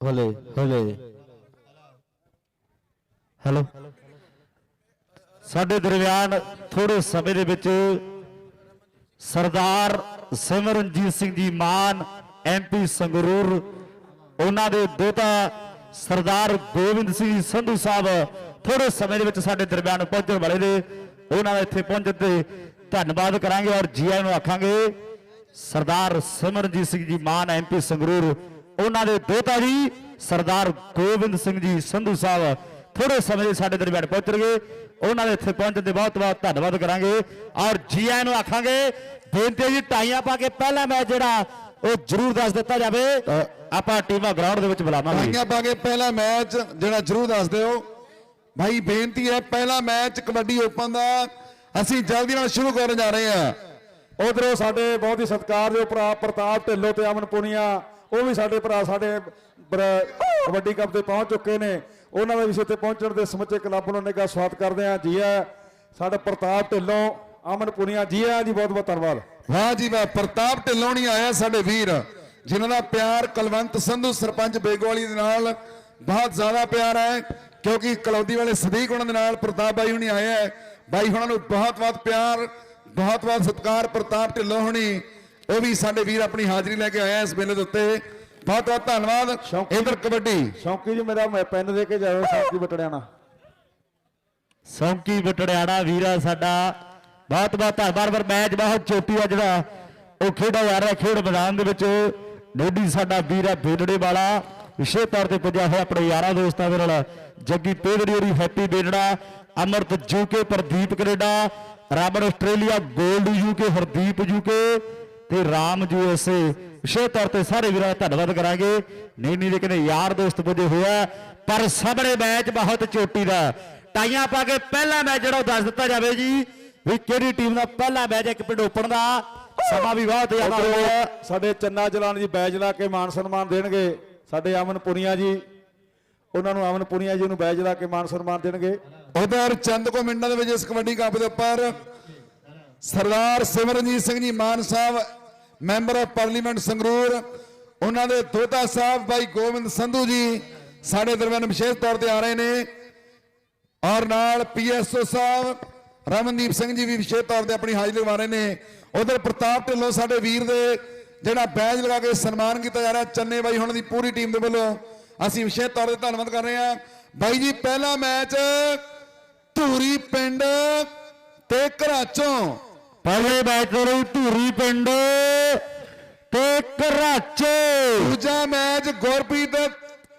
ਹਲੇ। ਹਲੇ। ਹੈਲੋ। ਸਾਡੇ ਦਰਮਿਆਨ ਥੋੜੇ ਸਮੇਂ ਦੇ ਵਿੱਚ ਸਰਦਾਰ ਸਿਮਰਨਜੀਤ ਸਿੰਘ ਜੀ ਮਾਨ ਐਮਪੀ ਸੰਗਰੂਰ, ਉਹਨਾਂ ਦੇ ਦੋਤਾ ਸਰਦਾਰ ਗੋਬਿੰਦ ਸਿੰਘ ਜੀ ਸੰਧੂ ਸਾਹਿਬ ਥੋੜੇ ਸਮੇਂ ਦੇ ਵਿੱਚ ਸਾਡੇ ਦਰਮਿਆਨ ਪਹੁੰਚਣ ਵਾਲੇ ਨੇ। ਉਹਨਾਂ ਦਾ ਇੱਥੇ ਪਹੁੰਚਣ ਤੇ ਧੰਨਵਾਦ ਕਰਾਂਗੇ ਔਰ ਜੀ ਨੂੰ ਆਖਾਂਗੇ, ਸਰਦਾਰ ਸਿਮਰਨਜੀਤ ਸਿੰਘ ਜੀ ਮਾਨ ਐਮਪੀ ਸੰਗਰੂਰ, ਉਹਨਾਂ ਦੇ ਦੋਤਾ ਜੀ ਸਰਦਾਰ ਗੋਬਿੰਦ ਸਿੰਘ ਜੀ ਸੰਧੂ ਸਾਹਿਬ ਥੋੜੇ ਸਮੇਂ ਲਈ ਸਾਡੇ ਦਰਬਾਰ ਪਹੁੰਚਣਗੇ ਉਹਨਾਂ ਦੇ ਇੱਥੇ ਪਹੁੰਚਣ ਦੇ ਬਹੁਤ ਬਹੁਤ ਧੰਨਵਾਦ ਕਰਾਂਗੇ। ਔਰ ਜੀ ਆਇਆਂ ਨੂੰ ਆਖਾਂਗੇ ਬੇਨਤੀ ਹੈ ਜੀ ਟਾਈਆਂ ਪਾ ਕੇ ਪਹਿਲਾ ਮੈਚ ਜਿਹੜਾ ਉਹ ਜ਼ਰੂਰ ਦੱਸ ਦਿੱਤਾ ਜਾਵੇ। ਆਪਾਂ ਟੀਮਾਂ ਗਰਾਊਂਡ ਦੇ ਵਿੱਚ ਬੁਲਾਵਾਂਗੇ। ਤਾਈਆਂ ਪਾ ਕੇ ਪਹਿਲਾ ਮੈਚ ਜਿਹੜਾ ਜਰੂਰ ਦੱਸ ਦਿਓ। ਭਾਈ ਬੇਨਤੀ ਹੈ ਪਹਿਲਾ ਮੈਚ ਕਬੱਡੀ ਓਪਨ ਦਾ ਅਸੀਂ ਜਲਦੀ ਨਾਲ ਸ਼ੁਰੂ ਕਰਨ ਜਾ ਰਹੇ ਹਾਂ। ਉਧਰੋਂ ਸਾਡੇ ਬਹੁਤ ਹੀ ਸਤਿਕਾਰਯੋਗ ਭਰਾ ਪ੍ਰਤਾਪ ਢਿੱਲੋਂ ਤੇ ਅਮਨ ਪੁਨੀਆ ਉਹ ਵੀ ਸਾਡੇ ਭਰਾ ਸਾਡੇ ਕਬੱਡੀ ਕੱਪ ਤੇ ਪਹੁੰਚ ਚੁੱਕੇ ਨੇ। ਉਹਨਾਂ ਦਾ ਵੀ ਇਸ ਪਹੁੰਚਣ ਦੇ ਸਮੁੱਚੇ ਕਲੱਬ ਨੂੰ ਨਿੱਘਾ ਸਵਾਗਤ ਕਰਦੇ ਹਾਂ ਜੀ ਆ ਸਾਡਾ ਪ੍ਰਤਾਪ ਢਿੱਲੋਂ, ਅਮਨ ਪੁਨੀਆ ਜੀ ਆ ਜੀ ਬਹੁਤ ਬਹੁਤ ਧੰਨਵਾਦ। ਵਾਹ ਜੀ ਵਾਹ, ਪ੍ਰਤਾਪ ਢਿੱਲੋਂ ਨਹੀਂ ਆਇਆ ਸਾਡੇ ਵੀਰ, ਜਿਨ੍ਹਾਂ ਦਾ ਪਿਆਰ ਕਲਵੰਤ ਸੰਧੂ, ਸਰਪੰਚ ਬੇਗੋਲੀ ਦੇ ਨਾਲ ਬਹੁਤ ਜ਼ਿਆਦਾ ਪਿਆਰ ਹੈ, ਕਿਉਂਕਿ ਕਲੌਦੀ ਵਾਲੇ ਸਦੀਕ ਉਹਨਾਂ ਦੇ ਨਾਲ, ਪ੍ਰਤਾਪ ਬਾਈ ਹੁਣੀ ਆਏ ਹੈ। ਬਾਈ ਹੁਣਾਂ ਨੂੰ ਬਹੁਤ ਬਹੁਤ ਪਿਆਰ ਬਹੁਤ ਬਹੁਤ ਸਤਿਕਾਰ, ਪ੍ਰਤਾਪ ਢਿੱਲੋਂ ਹੁਣੀ, ਉਹ ਵੀ ਸਾਡੇ ਵੀਰ ਆਪਣੀ ਹਾਜ਼ਰੀ ਲੈ ਕੇ ਆਇਆ ਇਸ ਮੇਲੇ ਦੇ ਉੱਤੇ। ਬਹੁਤ ਬਹੁਤ ਧੰਨਵਾਦ। ਇਧਰ ਕਬੱਡੀ। ਸ਼ੌਂਕੀ ਜੀ ਮੇਰਾ ਮੈਂ ਪੈਨ ਦੇ ਕੇ ਜਾਓ ਸ਼ੌਂਕੀ ਬਟੜਿਆਣਾ। ਸੌਂਕੀ ਬਟੜਿਆਣਾ ਵੀਰਾ ਸਾਡਾ। ਬਹੁਤ ਬਹੁਤ ਧੰਨਵਾਦ ਪਰ ਮੈਚ ਬਹੁਤ ਚੋਟੀ ਆ ਜਿਹੜਾ। ਉਹ ਖੇਡਿਆ ਜਾ ਰਿਹਾ ਖੇਡ ਮੈਦਾਨ ਦੇ ਵਿੱਚ ਡੋਡੀ ਸਾਡਾ ਵੀਰਾ ਬੇੜੜੇ ਵਾਲਾ। ਵਿਸ਼ੇਸ਼ ਤੌਰ ਤੇ ਪੁੱਜਿਆ ਹੋਇਆ ਆਪਣੇ ਯਾਰਾਂ ਦੋਸਤਾਂ ਦੇ ਨਾਲ। ਜੱਗੀ ਪੇਦੜੀ ਹੋਰੀ ਹੈਪੀ ਬੇੜੜਾ ਅਮਰਤ ਜੂਕੇ ਪ੍ਰਦੀਪ ਕੈਨੇਡਾ ਰਾਬਰ ਆਸਟ੍ਰੇਲੀਆ 골ਡ ਯੂਕੇ ਹਰਦੀਪ ਯੂਕੇ ਤੇ ਰਾਮ ਯੂਐਸਏ ਵਿਸ਼ੇਸ਼ ਤੌਰ ਤੇ ਸਾਰੇ ਵੀਰਾਂ ਦਾ ਧੰਨਵਾਦ ਕਰਾਂਗੇ। ਨਹੀਂ ਨਹੀਂ ਦੇ ਕਹਿੰਦੇ ਯਾਰ ਦੋਸਤ ਪੁੱਜੇ ਹੋਇਆ ਪਰ ਸਾਹਮਣੇ ਮੈਚ ਬਹੁਤ ਚੋਟੀ ਦਾ। ਟਾਈਆਂ ਪਾ ਕੇ ਪਹਿਲਾ ਮੈਚ ਜਿਹੜਾ ਉਹ ਦੱਸ ਦਿੱਤਾ ਜਾਵੇ ਜੀ ਵੀ ਕਿਹੜੀ ਟੀਮ ਦਾ ਪਹਿਲਾ ਮੈਚ ਇੱਕ ਪਿੰਡ ਓਪਨ ਦਾ। ਸਮਾਂ ਵੀ ਬਹੁਤ ਜ਼ਿਆਦਾ ਹੋ ਗਿਆ। ਸਾਡੇ ਚੰਨਾ ਜਲਾਨ ਜੀ ਬੈਜ ਲਾ ਕੇ ਮਾਨ ਸਨਮਾਨ ਦੇਣਗੇ। ਸਾਡੇ ਅਮਨ ਪੁਨੀਆ ਜੀ ਉਹਨਾਂ ਨੂੰ ਅਮਨ ਪੁਨੀਆ ਜੀ ਨੂੰ ਬੈਜ ਲਾ ਕੇ ਮਾਨ ਸਨਮਾਨ ਦੇਣਗੇ। ਉਧਰ ਚੰਦ ਕੋ ਮਿੰਟਾਂ ਦੇ ਵਿੱਚ ਇਸ ਕਬੱਡੀ ਕੱਪ ਦੇ ਉੱਪਰ Sardar Simranjit Singh ji Mann Sahib member of parliament Sangrur, ਉਹਨਾਂ ਦੇ ਦੋਤਾ ਸਾਹਿਬ ਭਾਈ ਗੋਬਿੰਦ ਸੰਧੂ ਜੀ ਸਾਡੇ ਦਰਮਿਆਨ ਵਿਸ਼ੇਸ਼ ਤੌਰ ਤੇ ਆ ਰਹੇ ਨੇ। ਔਰ ਨਾਲ ਪੀਐਸਓ ਸਾਹਿਬ, ਰਮਨਦੀਪ ਸਿੰਘ ਜੀ ਵੀ ਵਿਸ਼ੇਸ਼ ਤੌਰ ਤੇ ਆਪਣੀ ਹਾਜ਼ਰੀ ਲਵਾ ਰਹੇ ਨੇ। ਉਧਰ ਪ੍ਰਤਾਪ ਢਿੱਲੋਂ ਸਾਡੇ ਵੀਰ ਦੇ ਜਿਹੜਾ ਬੈਜ ਲਗਾ ਕੇ ਸਨਮਾਨ ਕੀਤਾ ਜਾ ਰਿਹਾ, ਚੰਨੇ ਬਾਈ ਹੁਣ ਦੀ ਪੂਰੀ ਟੀਮ ਦੇ ਵੱਲੋਂ। ਅਸੀਂ ਵਿਸ਼ੇਸ਼ ਤੌਰ ਤੇ ਧੰਨਵਾਦ ਕਰ ਰਹੇ ਹਾਂ। ਬਾਈ ਜੀ, ਪਹਿਲਾ ਮੈਚ ਧੂਰੀ ਪਿੰਡ ਤੇ ਘਰਾਚੋਂ। ਪਹਿਲੇ ਹੋ ਰਹੀ ਧੂਰੀ ਪਿੰਡ ਤੇ ਕਰਾਚੇ ਦੂਜਾ ਮੈਚ ਗੁਰਪ੍ਰੀਤ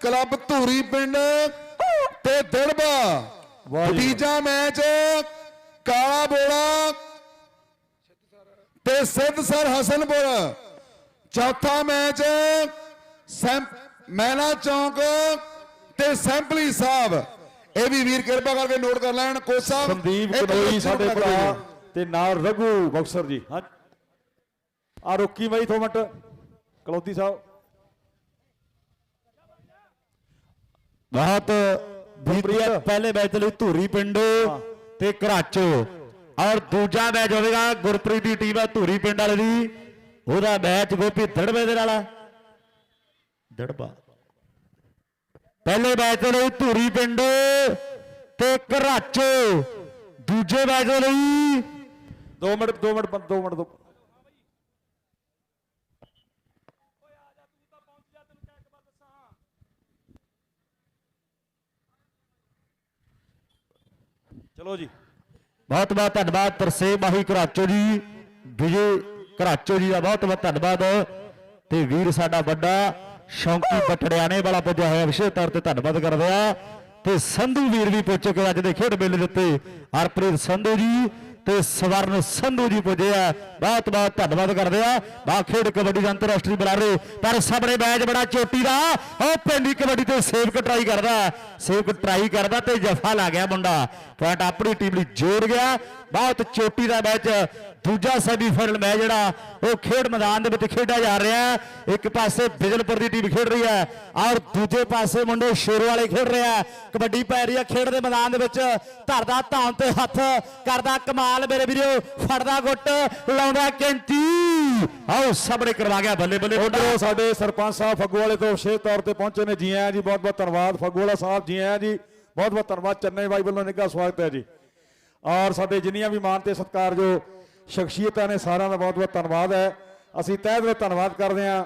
ਕਲੱਬ ਧੂਰੀ ਪਿੰਡ ਤੇ ਦਿੜਬਾ। ਤੀਜਾ ਮੈਚ ਕਾਲਾ ਬੋਲਾ ਤੇ ਸਿੱਧਸਰ ਹਸਨਪੁਰ। ਚੌਥਾ ਮੈਚ ਸੈਂਪ ਮੈਨਾ ਚੌਂਕ ਤੇ ਸੈਂਪਲੀ ਸਾਹਿਬ। ਇਹ ਵੀ ਵੀਰ ਕਿਰਪਾ ਕਰਕੇ ਨੋਟ ਕਰ ਲੈਣ ਕੋਚ ਸਾਹਿਬ ਸੰਦੀਪ ਕਨੋਈ ਸਾਡੇ ਭਰਾ ਤੇ ਨਾਲ ਰਘੂ ਬਕਸਰ ਜੀ। ਹਾਂ। ਆ ਰੋਕੀ ਬਾਈ ਦੋ ਮਿੰਟ। ਕਲੌਦੀ ਸਾਹਿਬ। ਬਹੁਤ ਬੀਬਰੀਆ ਪਹਿਲੇ ਮੈਚ ਲਈ ਧੂਰੀ ਪਿੰਡ ਤੇ ਕਰਾਚੋ ਔਰ ਦੂਜਾ ਮੈਚ ਹੋਵੇਗਾ ਗੁਰਪ੍ਰੀਤ ਦੀ ਟੀਮ ਹੈ ਧੂਰੀ ਪਿੰਡ ਵਾਲੇ ਦੀ। ਉਹਦਾ ਮੈਚ ਗੋਪੀ ਦੜਵੇ ਦੇ ਨਾਲ ਆ। ਦੜਬਾ। ਪਹਿਲੇ ਮੈਚ ਲਈ ਧੂਰੀ ਪਿੰਡ ਤੇ ਕਰਾਚੋ ਦੂਜੇ ਮੈਚ ਲਈ 2 ਮਿੰਟ 2 ਮਿੰਟ 2 ਮਿੰਟ, ਦੋ ਚਲੋ ਜੀ। ਬਹੁਤ ਬਹੁਤ ਧੰਨਵਾਦ ਤਰਸੇਮ ਮਾਹੀ ਘਰਾਚੋ ਜੀ, ਵਿਜੇ ਘਰਾਚੋ ਜੀ ਦਾ ਬਹੁਤ ਬਹੁਤ ਧੰਨਵਾਦ। ਤੇ ਵੀਰ ਸਾਡਾ ਵੱਡਾ ਸ਼ੌਂਕੀ ਪਟੜਿਆਣੇ ਵਾਲਾ ਪੁੱਜਿਆ ਹੋਇਆ, ਵਿਸ਼ੇਸ਼ ਤੌਰ ਤੇ ਧੰਨਵਾਦ ਕਰਦੇ ਆ ਤੇ ਸੰਧੂ ਵੀਰ ਵੀ ਪੁੱਛ ਕੇ ਅੱਜ ਦੇ ਖੇਡ ਮੇਲੇ ਦੇ ਉੱਤੇ। ਹਰਪ੍ਰੀਤ ਸੰਧੂ ਜੀ ਤੇ ਸਵਰਨ ਸੰਧੂ ਜੀ ਪੁੱਜੇ ਆ। ਬਹੁਤ ਬਹੁਤ ਧੰਨਵਾਦ ਕਰਦੇ ਆ। ਬਾ ਖੇਡ ਕਬੱਡੀ ਦਾ ਅੰਤਰਰਾਸ਼ਟਰੀ ਬੁਲਾਰੇ। ਪਰ ਸਾਹਮਣੇ ਮੈਚ ਬੜਾ ਚੋਟੀ ਦਾ। ਉਹ ਪਿੰਡੀ ਕਬੱਡੀ ਤੇ ਸੇਵਕ ਟਰਾਈ ਕਰਦਾ। ਸੇਵਕ ਟਰਾਈ ਕਰਦਾ ਤੇ ਜਫਾ ਲਾ ਗਿਆ ਮੁੰਡਾ। ਪੁਆਇੰਟ ਆਪਣੀ ਟੀਮ ਲਈ ਜੋੜ ਗਿਆ। ਬਹੁਤ ਚੋਟੀ ਦਾ ਮੈਚ ਦੂਜਾ ਸੈਮੀਫਾਈਨਲ ਮੈਚ ਜਿਹੜਾ, ਉਹ ਖੇਡ ਮੈਦਾਨ ਦੇ ਵਿੱਚ ਖੇਡਿਆ ਜਾ ਰਿਹਾ ਹੈ। ਇੱਕ ਪਾਸੇ ਬਿਜਲਪੁਰ ਦੀ ਟੀਮ ਖੇਡ ਰਹੀ ਹੈ ਔਰ ਦੂਜੇ ਪਾਸੇ ਮੁੰਡੇ ਸ਼ੇਰ ਵਾਲੇ ਖੇਡ ਰਿਹਾ ਕਬੱਡੀ ਪੈ ਰਹੀ ਹੈ ਖੇਡ ਦੇ ਮੈਦਾਨ ਦੇ ਵਿੱਚ। ਧਰਦਾ ਧਾਨ ਤੇ ਹੱਥ ਕਰਦਾ ਕਮਾਲ ਮੇਰੇ ਵੀਰੋ, ਫੜਦਾ ਗੁੱਟ, ਲਾਉਂਦਾ ਕੈਂਚੀ। ਆਓ ਸਾਹਮਣੇ ਕਰਵਾ ਗਿਆ ਬੱਲੇ ਬੱਲੇ ਉਧਰੋਂ ਸਾਡੇ ਸਰਪੰਚ ਸਾਹਿਬ ਫੱਗੂ ਵਾਲੇ ਤੋਂ ਵਿਸ਼ੇਸ਼ ਤੌਰ ਤੇ ਪਹੁੰਚੇ ਨੇ। ਜੀ ਆਇਆਂ ਜੀ, ਬਹੁਤ ਬਹੁਤ ਧੰਨਵਾਦ। ਫੱਗੂ ਵਾਲਾ ਸਾਹਿਬ, ਜੀ ਆਇਆਂ ਜੀ, ਬਹੁਤ ਬਹੁਤ ਧੰਨਵਾਦ। ਚੰਨੇ ਬਾਈ ਵੱਲੋਂ ਨਿੱਘਾ ਸਵਾਗਤ ਹੈ ਜੀ। ਔਰ ਸਾਡੇ ਜਿੰਨੀਆਂ ਵੀ ਮਾਨ ਤੇ ਸਤਿਕਾਰ ਜੋ ਸ਼ਖਸੀਅਤਾਂ ਨੇ ਸਾਰਿਆਂ ਦਾ ਬਹੁਤ ਬਹੁਤ ਧੰਨਵਾਦ ਹੈ। ਅਸੀਂ ਤਹਿ ਦਿਲੋਂ ਧੰਨਵਾਦ ਕਰਦੇ ਹਾਂ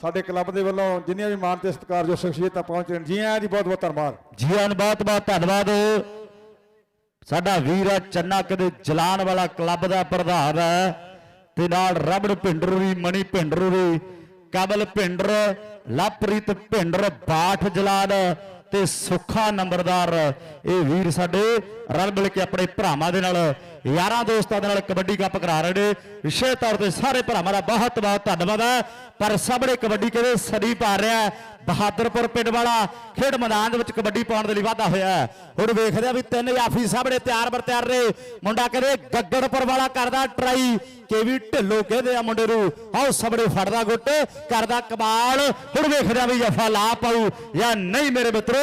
ਸਾਡੇ ਕਲੱਬ ਦੇ ਵੱਲੋਂ, ਜਿੰਨੀਆਂ ਵੀ ਮਾਨ ਤੇ ਸਤਿਕਾਰ ਜੋ ਸ਼ਖਸੀਅਤਾਂ ਪਹੁੰਚੇ ਨੇ। ਜੀ ਆਇਆਂ ਜੀ, ਬਹੁਤ ਬਹੁਤ ਧੰਨਵਾਦ। ਜੀ ਆਨ ਬਹੁਤ ਬਹੁਤ ਧੰਨਵਾਦ। ਸਾਡਾ ਵੀਰ ਆ ਚੰਨਾ, ਕਦੇ ਜਲਾਨ ਵਾਲਾ ਕਲੱਬ ਦਾ ਪ੍ਰਧਾਨ ਹੈ। ਤੇ ਨਾਲ ਰਬੜ ਭਿੰਡਰੂ ਦੀ ਮਣੀ ਭਿੰਡਰੂ ਦੀ ਕਮਲ ਭਿੰਡਰ, ਲਵਪ੍ਰੀਤ ਭਿੰਡਰ, ਬਾਠ ਜਲਾਨ ਤੇ ਸੁੱਖਾ ਨੰਬਰਦਾਰ। ਇਹ ਵੀਰ ਸਾਡੇ ਰਲ ਮਿਲ ਕੇ ਆਪਣੇ ਭਰਾਵਾਂ ਦੇ ਨਾਲ ਯਾਰਾਂ ਦੋਸਤਾਂ ਦੇ ਨਾਲ ਕਬੱਡੀ ਕੱਪ ਕਰਾ ਰਹੇ ਨੇ। ਵਿਸ਼ੇਸ਼ ਤੌਰ ਤੇ ਸਾਰੇ ਭਰਾਵਾਂ ਦਾ ਬਹੁਤ ਬਹੁਤ ਧੰਨਵਾਦ ਹੈ। ਪਰ ਸਾਹਮਣੇ ਕਬੱਡੀ ਕਿਵੇਂ ਸਦੀ ਪਾ ਰਿਹਾ ਬਹਾਦਰਪੁਰ ਪਿੰਡ ਵਾਲਾ ਖੇਡ ਮੈਦਾਨ ਦੇ ਵਿੱਚ ਕਬੱਡੀ ਪਾਉਣ ਦੇ ਲਈ ਵਾਧਾ ਹੋਇਆ ਹੁਣ ਵੇਖਦੇ ਆ ਵੀ ਤਿੰਨ ਜਾਫੀ ਸਾਹਮਣੇ ਤਿਆਰ ਬਰ ਤਿਆਰ ਨੇ। ਮੁੰਡਾ ਕਹਿੰਦੇ ਗੱਗੜਪੁਰ ਵਾਲਾ ਕਰਦਾ ਟਰਾਈ ਕੇਵੀ ਢਿੱਲੋ ਕਹਿੰਦੇ ਆ ਮੁੰਡੇ ਨੂੰ। ਆਓ ਸਾਹਮਣੇ ਫੜਦਾ ਗੁੱਟ, ਕਰਦਾ ਕਮਾਲ। ਹੁਣ ਵੇਖਦੇ ਆ ਵੀ ਜਫਾ ਲਾ ਪਾਉ ਜਾਂ ਨਹੀਂ ਮੇਰੇ ਮਿੱਤਰੋ।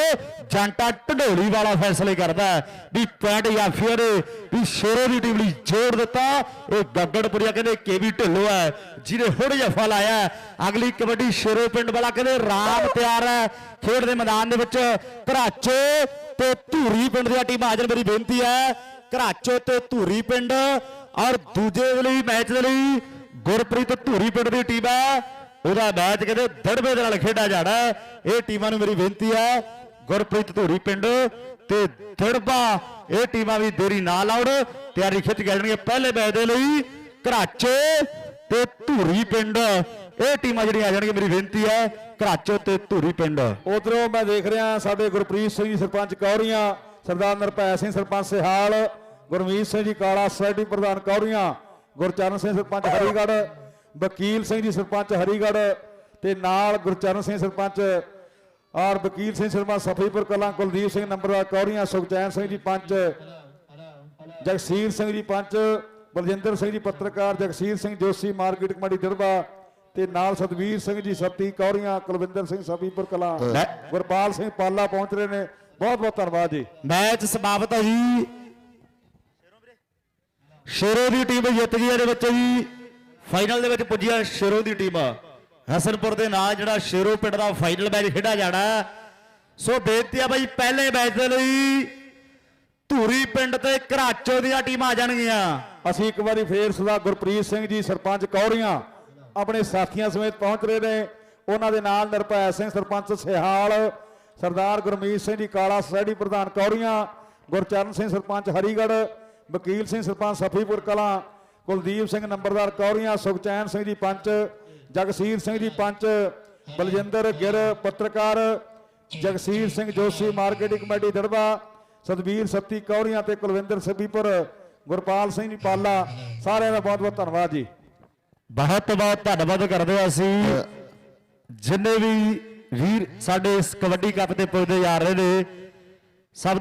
ਜੰਟਾ ਢਡੋਲੀ ਵਾਲਾ ਫੈਸਲੇ ਕਰਦਾ ਵੀ ਪੁਆਇੰਟ ਜਾਫੀਆਂ ਨੇ ਵੀ ਸ਼ੇਰੋ ਦੀ ਟੀਮ ਲਈ ਜੋੜ ਦਿੱਤਾ। ਉਹ ਗੱਗੜਪੁਰੀਆ ਕਹਿੰਦੇ ਕੇਵੀ ਢਿੱਲੋ ਹੈ, ਜਿਹਨੇ ਹੁਣ ਜਫਾ ਲਾਇਆ ਅਗਲੀ ਕਬੱਡੀ ਸ਼ੇਰੋ ਪਿੰਡ ਵਾਲਾ ਕਹਿੰਦੇ ਰਾਮ ਤਿਆਰ ਹੈ ਖੇਡ ਦੇ ਮੈਦਾਨ ਦੇ ਵਿੱਚ ਘਰਾਚੋ ਤੇ ਧੂਰੀ ਪਿੰਡ ਦੀਆਂ ਟੀਮਾਂ ਹਾਜ਼ਰ, ਮੇਰੀ ਬੇਨਤੀ ਹੈ, ਘਰਾਚੋ ਤੇ ਧੂਰੀ ਪਿੰਡ ਔਰ ਦੂਜੇ ਲਈ ਮੈਚ ਦੇ ਲਈ ਗੁਰਪ੍ਰੀਤ ਧੂਰੀ ਪਿੰਡ ਦੀ ਟੀਮ ਹੈ। ਉਹਦਾ ਮੈਚ ਕਹਿੰਦੇ ਦੜਵੇ ਦੇ ਨਾਲ ਖੇਡਿਆ ਜਾਣਾ ਇਹ ਟੀਮਾਂ ਨੂੰ ਮੇਰੀ ਬੇਨਤੀ ਹੈ, ਗੁਰਪ੍ਰੀਤ ਧੂਰੀ ਪਿੰਡ ਤੇ ਦੜਬਾ ਇਹ ਟੀਮਾਂ ਵੀ ਦੇਰੀ ਨਾ ਲਾਉਣ ਤਿਆਰੀ ਖਿੱਚ ਕੇ ਜਾਣਗੇ ਪਹਿਲੇ ਮੈਚ ਦੇ ਲਈ ਘਰਾਚੋ ਤੇ ਧੂਰੀ ਪਿੰਡ, ਇਹ ਟੀਮਾਂ ਜਿਹੜੀਆਂ ਆ ਜਾਣਗੀਆਂ, ਮੇਰੀ ਬੇਨਤੀ ਹੈ ਘਰਾਚੋ ਤੇ ਧੂਰੀ ਪਿੰਡ। ਉਧਰੋਂ ਮੈਂ ਦੇਖ ਰਿਹਾ ਸਾਡੇ ਗੁਰਪ੍ਰੀਤ ਸਿੰਘ ਜੀ, ਸਰਪੰਚ ਕੌਰੀਆਂ, ਸਰਦਾਰ ਨਰਪੈ ਸਿੰਘ, ਸਰਪੰਚ ਸਿਹਾਲ, ਗੁਰਮੀਤ ਸਿੰਘ ਜੀ, ਕਾਲਾ ਸੋਸਾਇਟੀ ਪ੍ਰਧਾਨ ਕੌਰੀਆਂ, ਗੁਰਚਰਨ ਸਿੰਘ, ਸਰਪੰਚ ਹਰੀਗੜ੍ਹ, ਵਕੀਲ ਸਿੰਘ ਜੀ, ਸਰਪੰਚ ਹਰੀਗੜ੍ਹ ਤੇ ਨਾਲ ਗੁਰਚਰਨ ਸਿੰਘ, ਸਰਪੰਚ ਔਰ ਵਕੀਲ ਸਿੰਘ, ਸਰਪੰਚ ਸਫੀਪੁਰ ਕਲਾਂ, ਕੁਲਦੀਪ ਸਿੰਘ ਨੰਬਰਦਾਰ ਕੌਰੀਆਂ, ਸੁਖਚੈਨ ਸਿੰਘ ਜੀ, ਪੰਚ ਜਗਸੀਰ ਸਿੰਘ ਜੀ, ਪੰਚ ਬਲਜਿੰਦਰ ਸਿੰਘ ਜੀ, ਪੱਤਰਕਾਰ ਜਗਸੀਰ ਸਿੰਘ, ਜੋਸ਼ੀ ਮਾਰਕੀਟ ਕਮੇਟੀ ਦਿਰਬਾ ਤੇ ਨਾਲ ਸਤਵੀਰ ਸਿੰਘ ਜੀ ਸੱਤੀ ਕੌਰੀਆਂ ਕੁਲਵਿੰਦਰ ਸਿੰਘ ਸਫੀਪੁਰ ਕਲਾਂ ਲੈ। ਗੁਰਪਾਲ ਸਿੰਘ ਪਾਲਾ ਪਹੁੰਚ ਰਹੇ ਨੇ। ਬਹੁਤ ਬਹੁਤ ਧੰਨਵਾਦ ਜੀ। ਮੈਚ ਸਮਾਪਤ ਹੈ ਜੀ। ਸ਼ੇਰੋ ਦੀ ਟੀਮ ਜਿੱਤ ਗਈ ਇਹਦੇ ਵਿੱਚ ਜੀ। ਫਾਈਨਲ ਦੇ ਵਿੱਚ ਪੁੱਜੀ ਹੈ ਸ਼ੇਰੋ ਦੀ ਟੀਮ। ਹਸਨਪੁਰ ਦੇ ਨਾਲ ਜਿਹੜਾ ਸ਼ੇਰੋ ਪਿੰਡ ਦਾ ਫਾਈਨਲ ਮੈਚ ਖੇਡਿਆ ਜਾਣਾ। ਹੈ। ਸੋ ਬੇਨਤੀ ਆ ਬਾਈ ਪਹਿਲੇ ਮੈਚ ਦੇ ਲਈ ਧੂਰੀ ਪਿੰਡ ਤੇ ਘਰਾਚੋ ਦੀਆਂ ਟੀਮਾਂ ਆ ਜਾਣਗੀਆਂ। ਅਸੀਂ ਇੱਕ ਵਾਰੀ ਫੇਰ ਸਰਦਾਰ ਗੁਰਪ੍ਰੀਤ ਸਿੰਘ ਜੀ ਸਰਪੰਚ ਕੌਰੀਆਂ ਆਪਣੇ ਸਾਥੀਆਂ ਸਮੇਤ ਪਹੁੰਚ ਰਹੇ ਨੇ। ਉਹਨਾਂ ਦੇ ਨਾਲ ਨਿਰਭੈ ਸਿੰਘ, ਸਰਪੰਚ ਸਿਹਾਲ, ਸਰਦਾਰ ਗੁਰਮੀਤ ਸਿੰਘ ਜੀ, ਕਾਲਾ ਸੋਸਾਇਟੀ ਪ੍ਰਧਾਨ ਕੌਰੀਆਂ ਗੁਰਚਰਨ ਸਿੰਘ, ਸਰਪੰਚ ਹਰੀਗੜ੍ਹ, ਵਕੀਲ ਸਿੰਘ, ਸਰਪੰਚ ਸਫੀਪੁਰ ਕਲਾਂ, ਕੁਲਦੀਪ ਸਿੰਘ, ਨੰਬਰਦਾਰ ਕੌਰੀਆਂ ਸੁਖਚੈਨ ਸਿੰਘ ਜੀ, ਪੰਚ, ਜਗਸੀਰ ਸਿੰਘ ਜੀ, ਪੰਚ, ਬਲਜਿੰਦਰ ਗਿਰ ਪੱਤਰਕਾਰ, ਜਗਸੀਰ ਸਿੰਘ ਜੋਸ਼ੀ, ਮਾਰਕੀਟਿੰਗ ਕਮੇਟੀ ਦੜਬਾ, ਸਤਵੀਰ ਸੱਤੀ ਕੌਰੀਆਂ ਤੇ ਕੁਲਵਿੰਦਰ ਸਬੀਪੁਰ ਗੁਰਪਾਲ ਸਿੰਘ ਜੀ ਪਾਲਾ, ਸਾਰਿਆਂ ਦਾ ਬਹੁਤ ਬਹੁਤ ਧੰਨਵਾਦ ਜੀ। ਬਹੁਤ ਬਹੁਤ ਧੰਨਵਾਦ ਕਰਦੇ ਹਾਂ ਅਸੀਂ। ਜਿੰਨੇ ਵੀ ਵੀਰ ਸਾਡੇ ਇਸ ਕਬੱਡੀ ਕੱਪ ਤੇ ਪੁੱਜਦੇ ਜਾ ਰਹੇ ਨੇ ਸਭ ਦਾ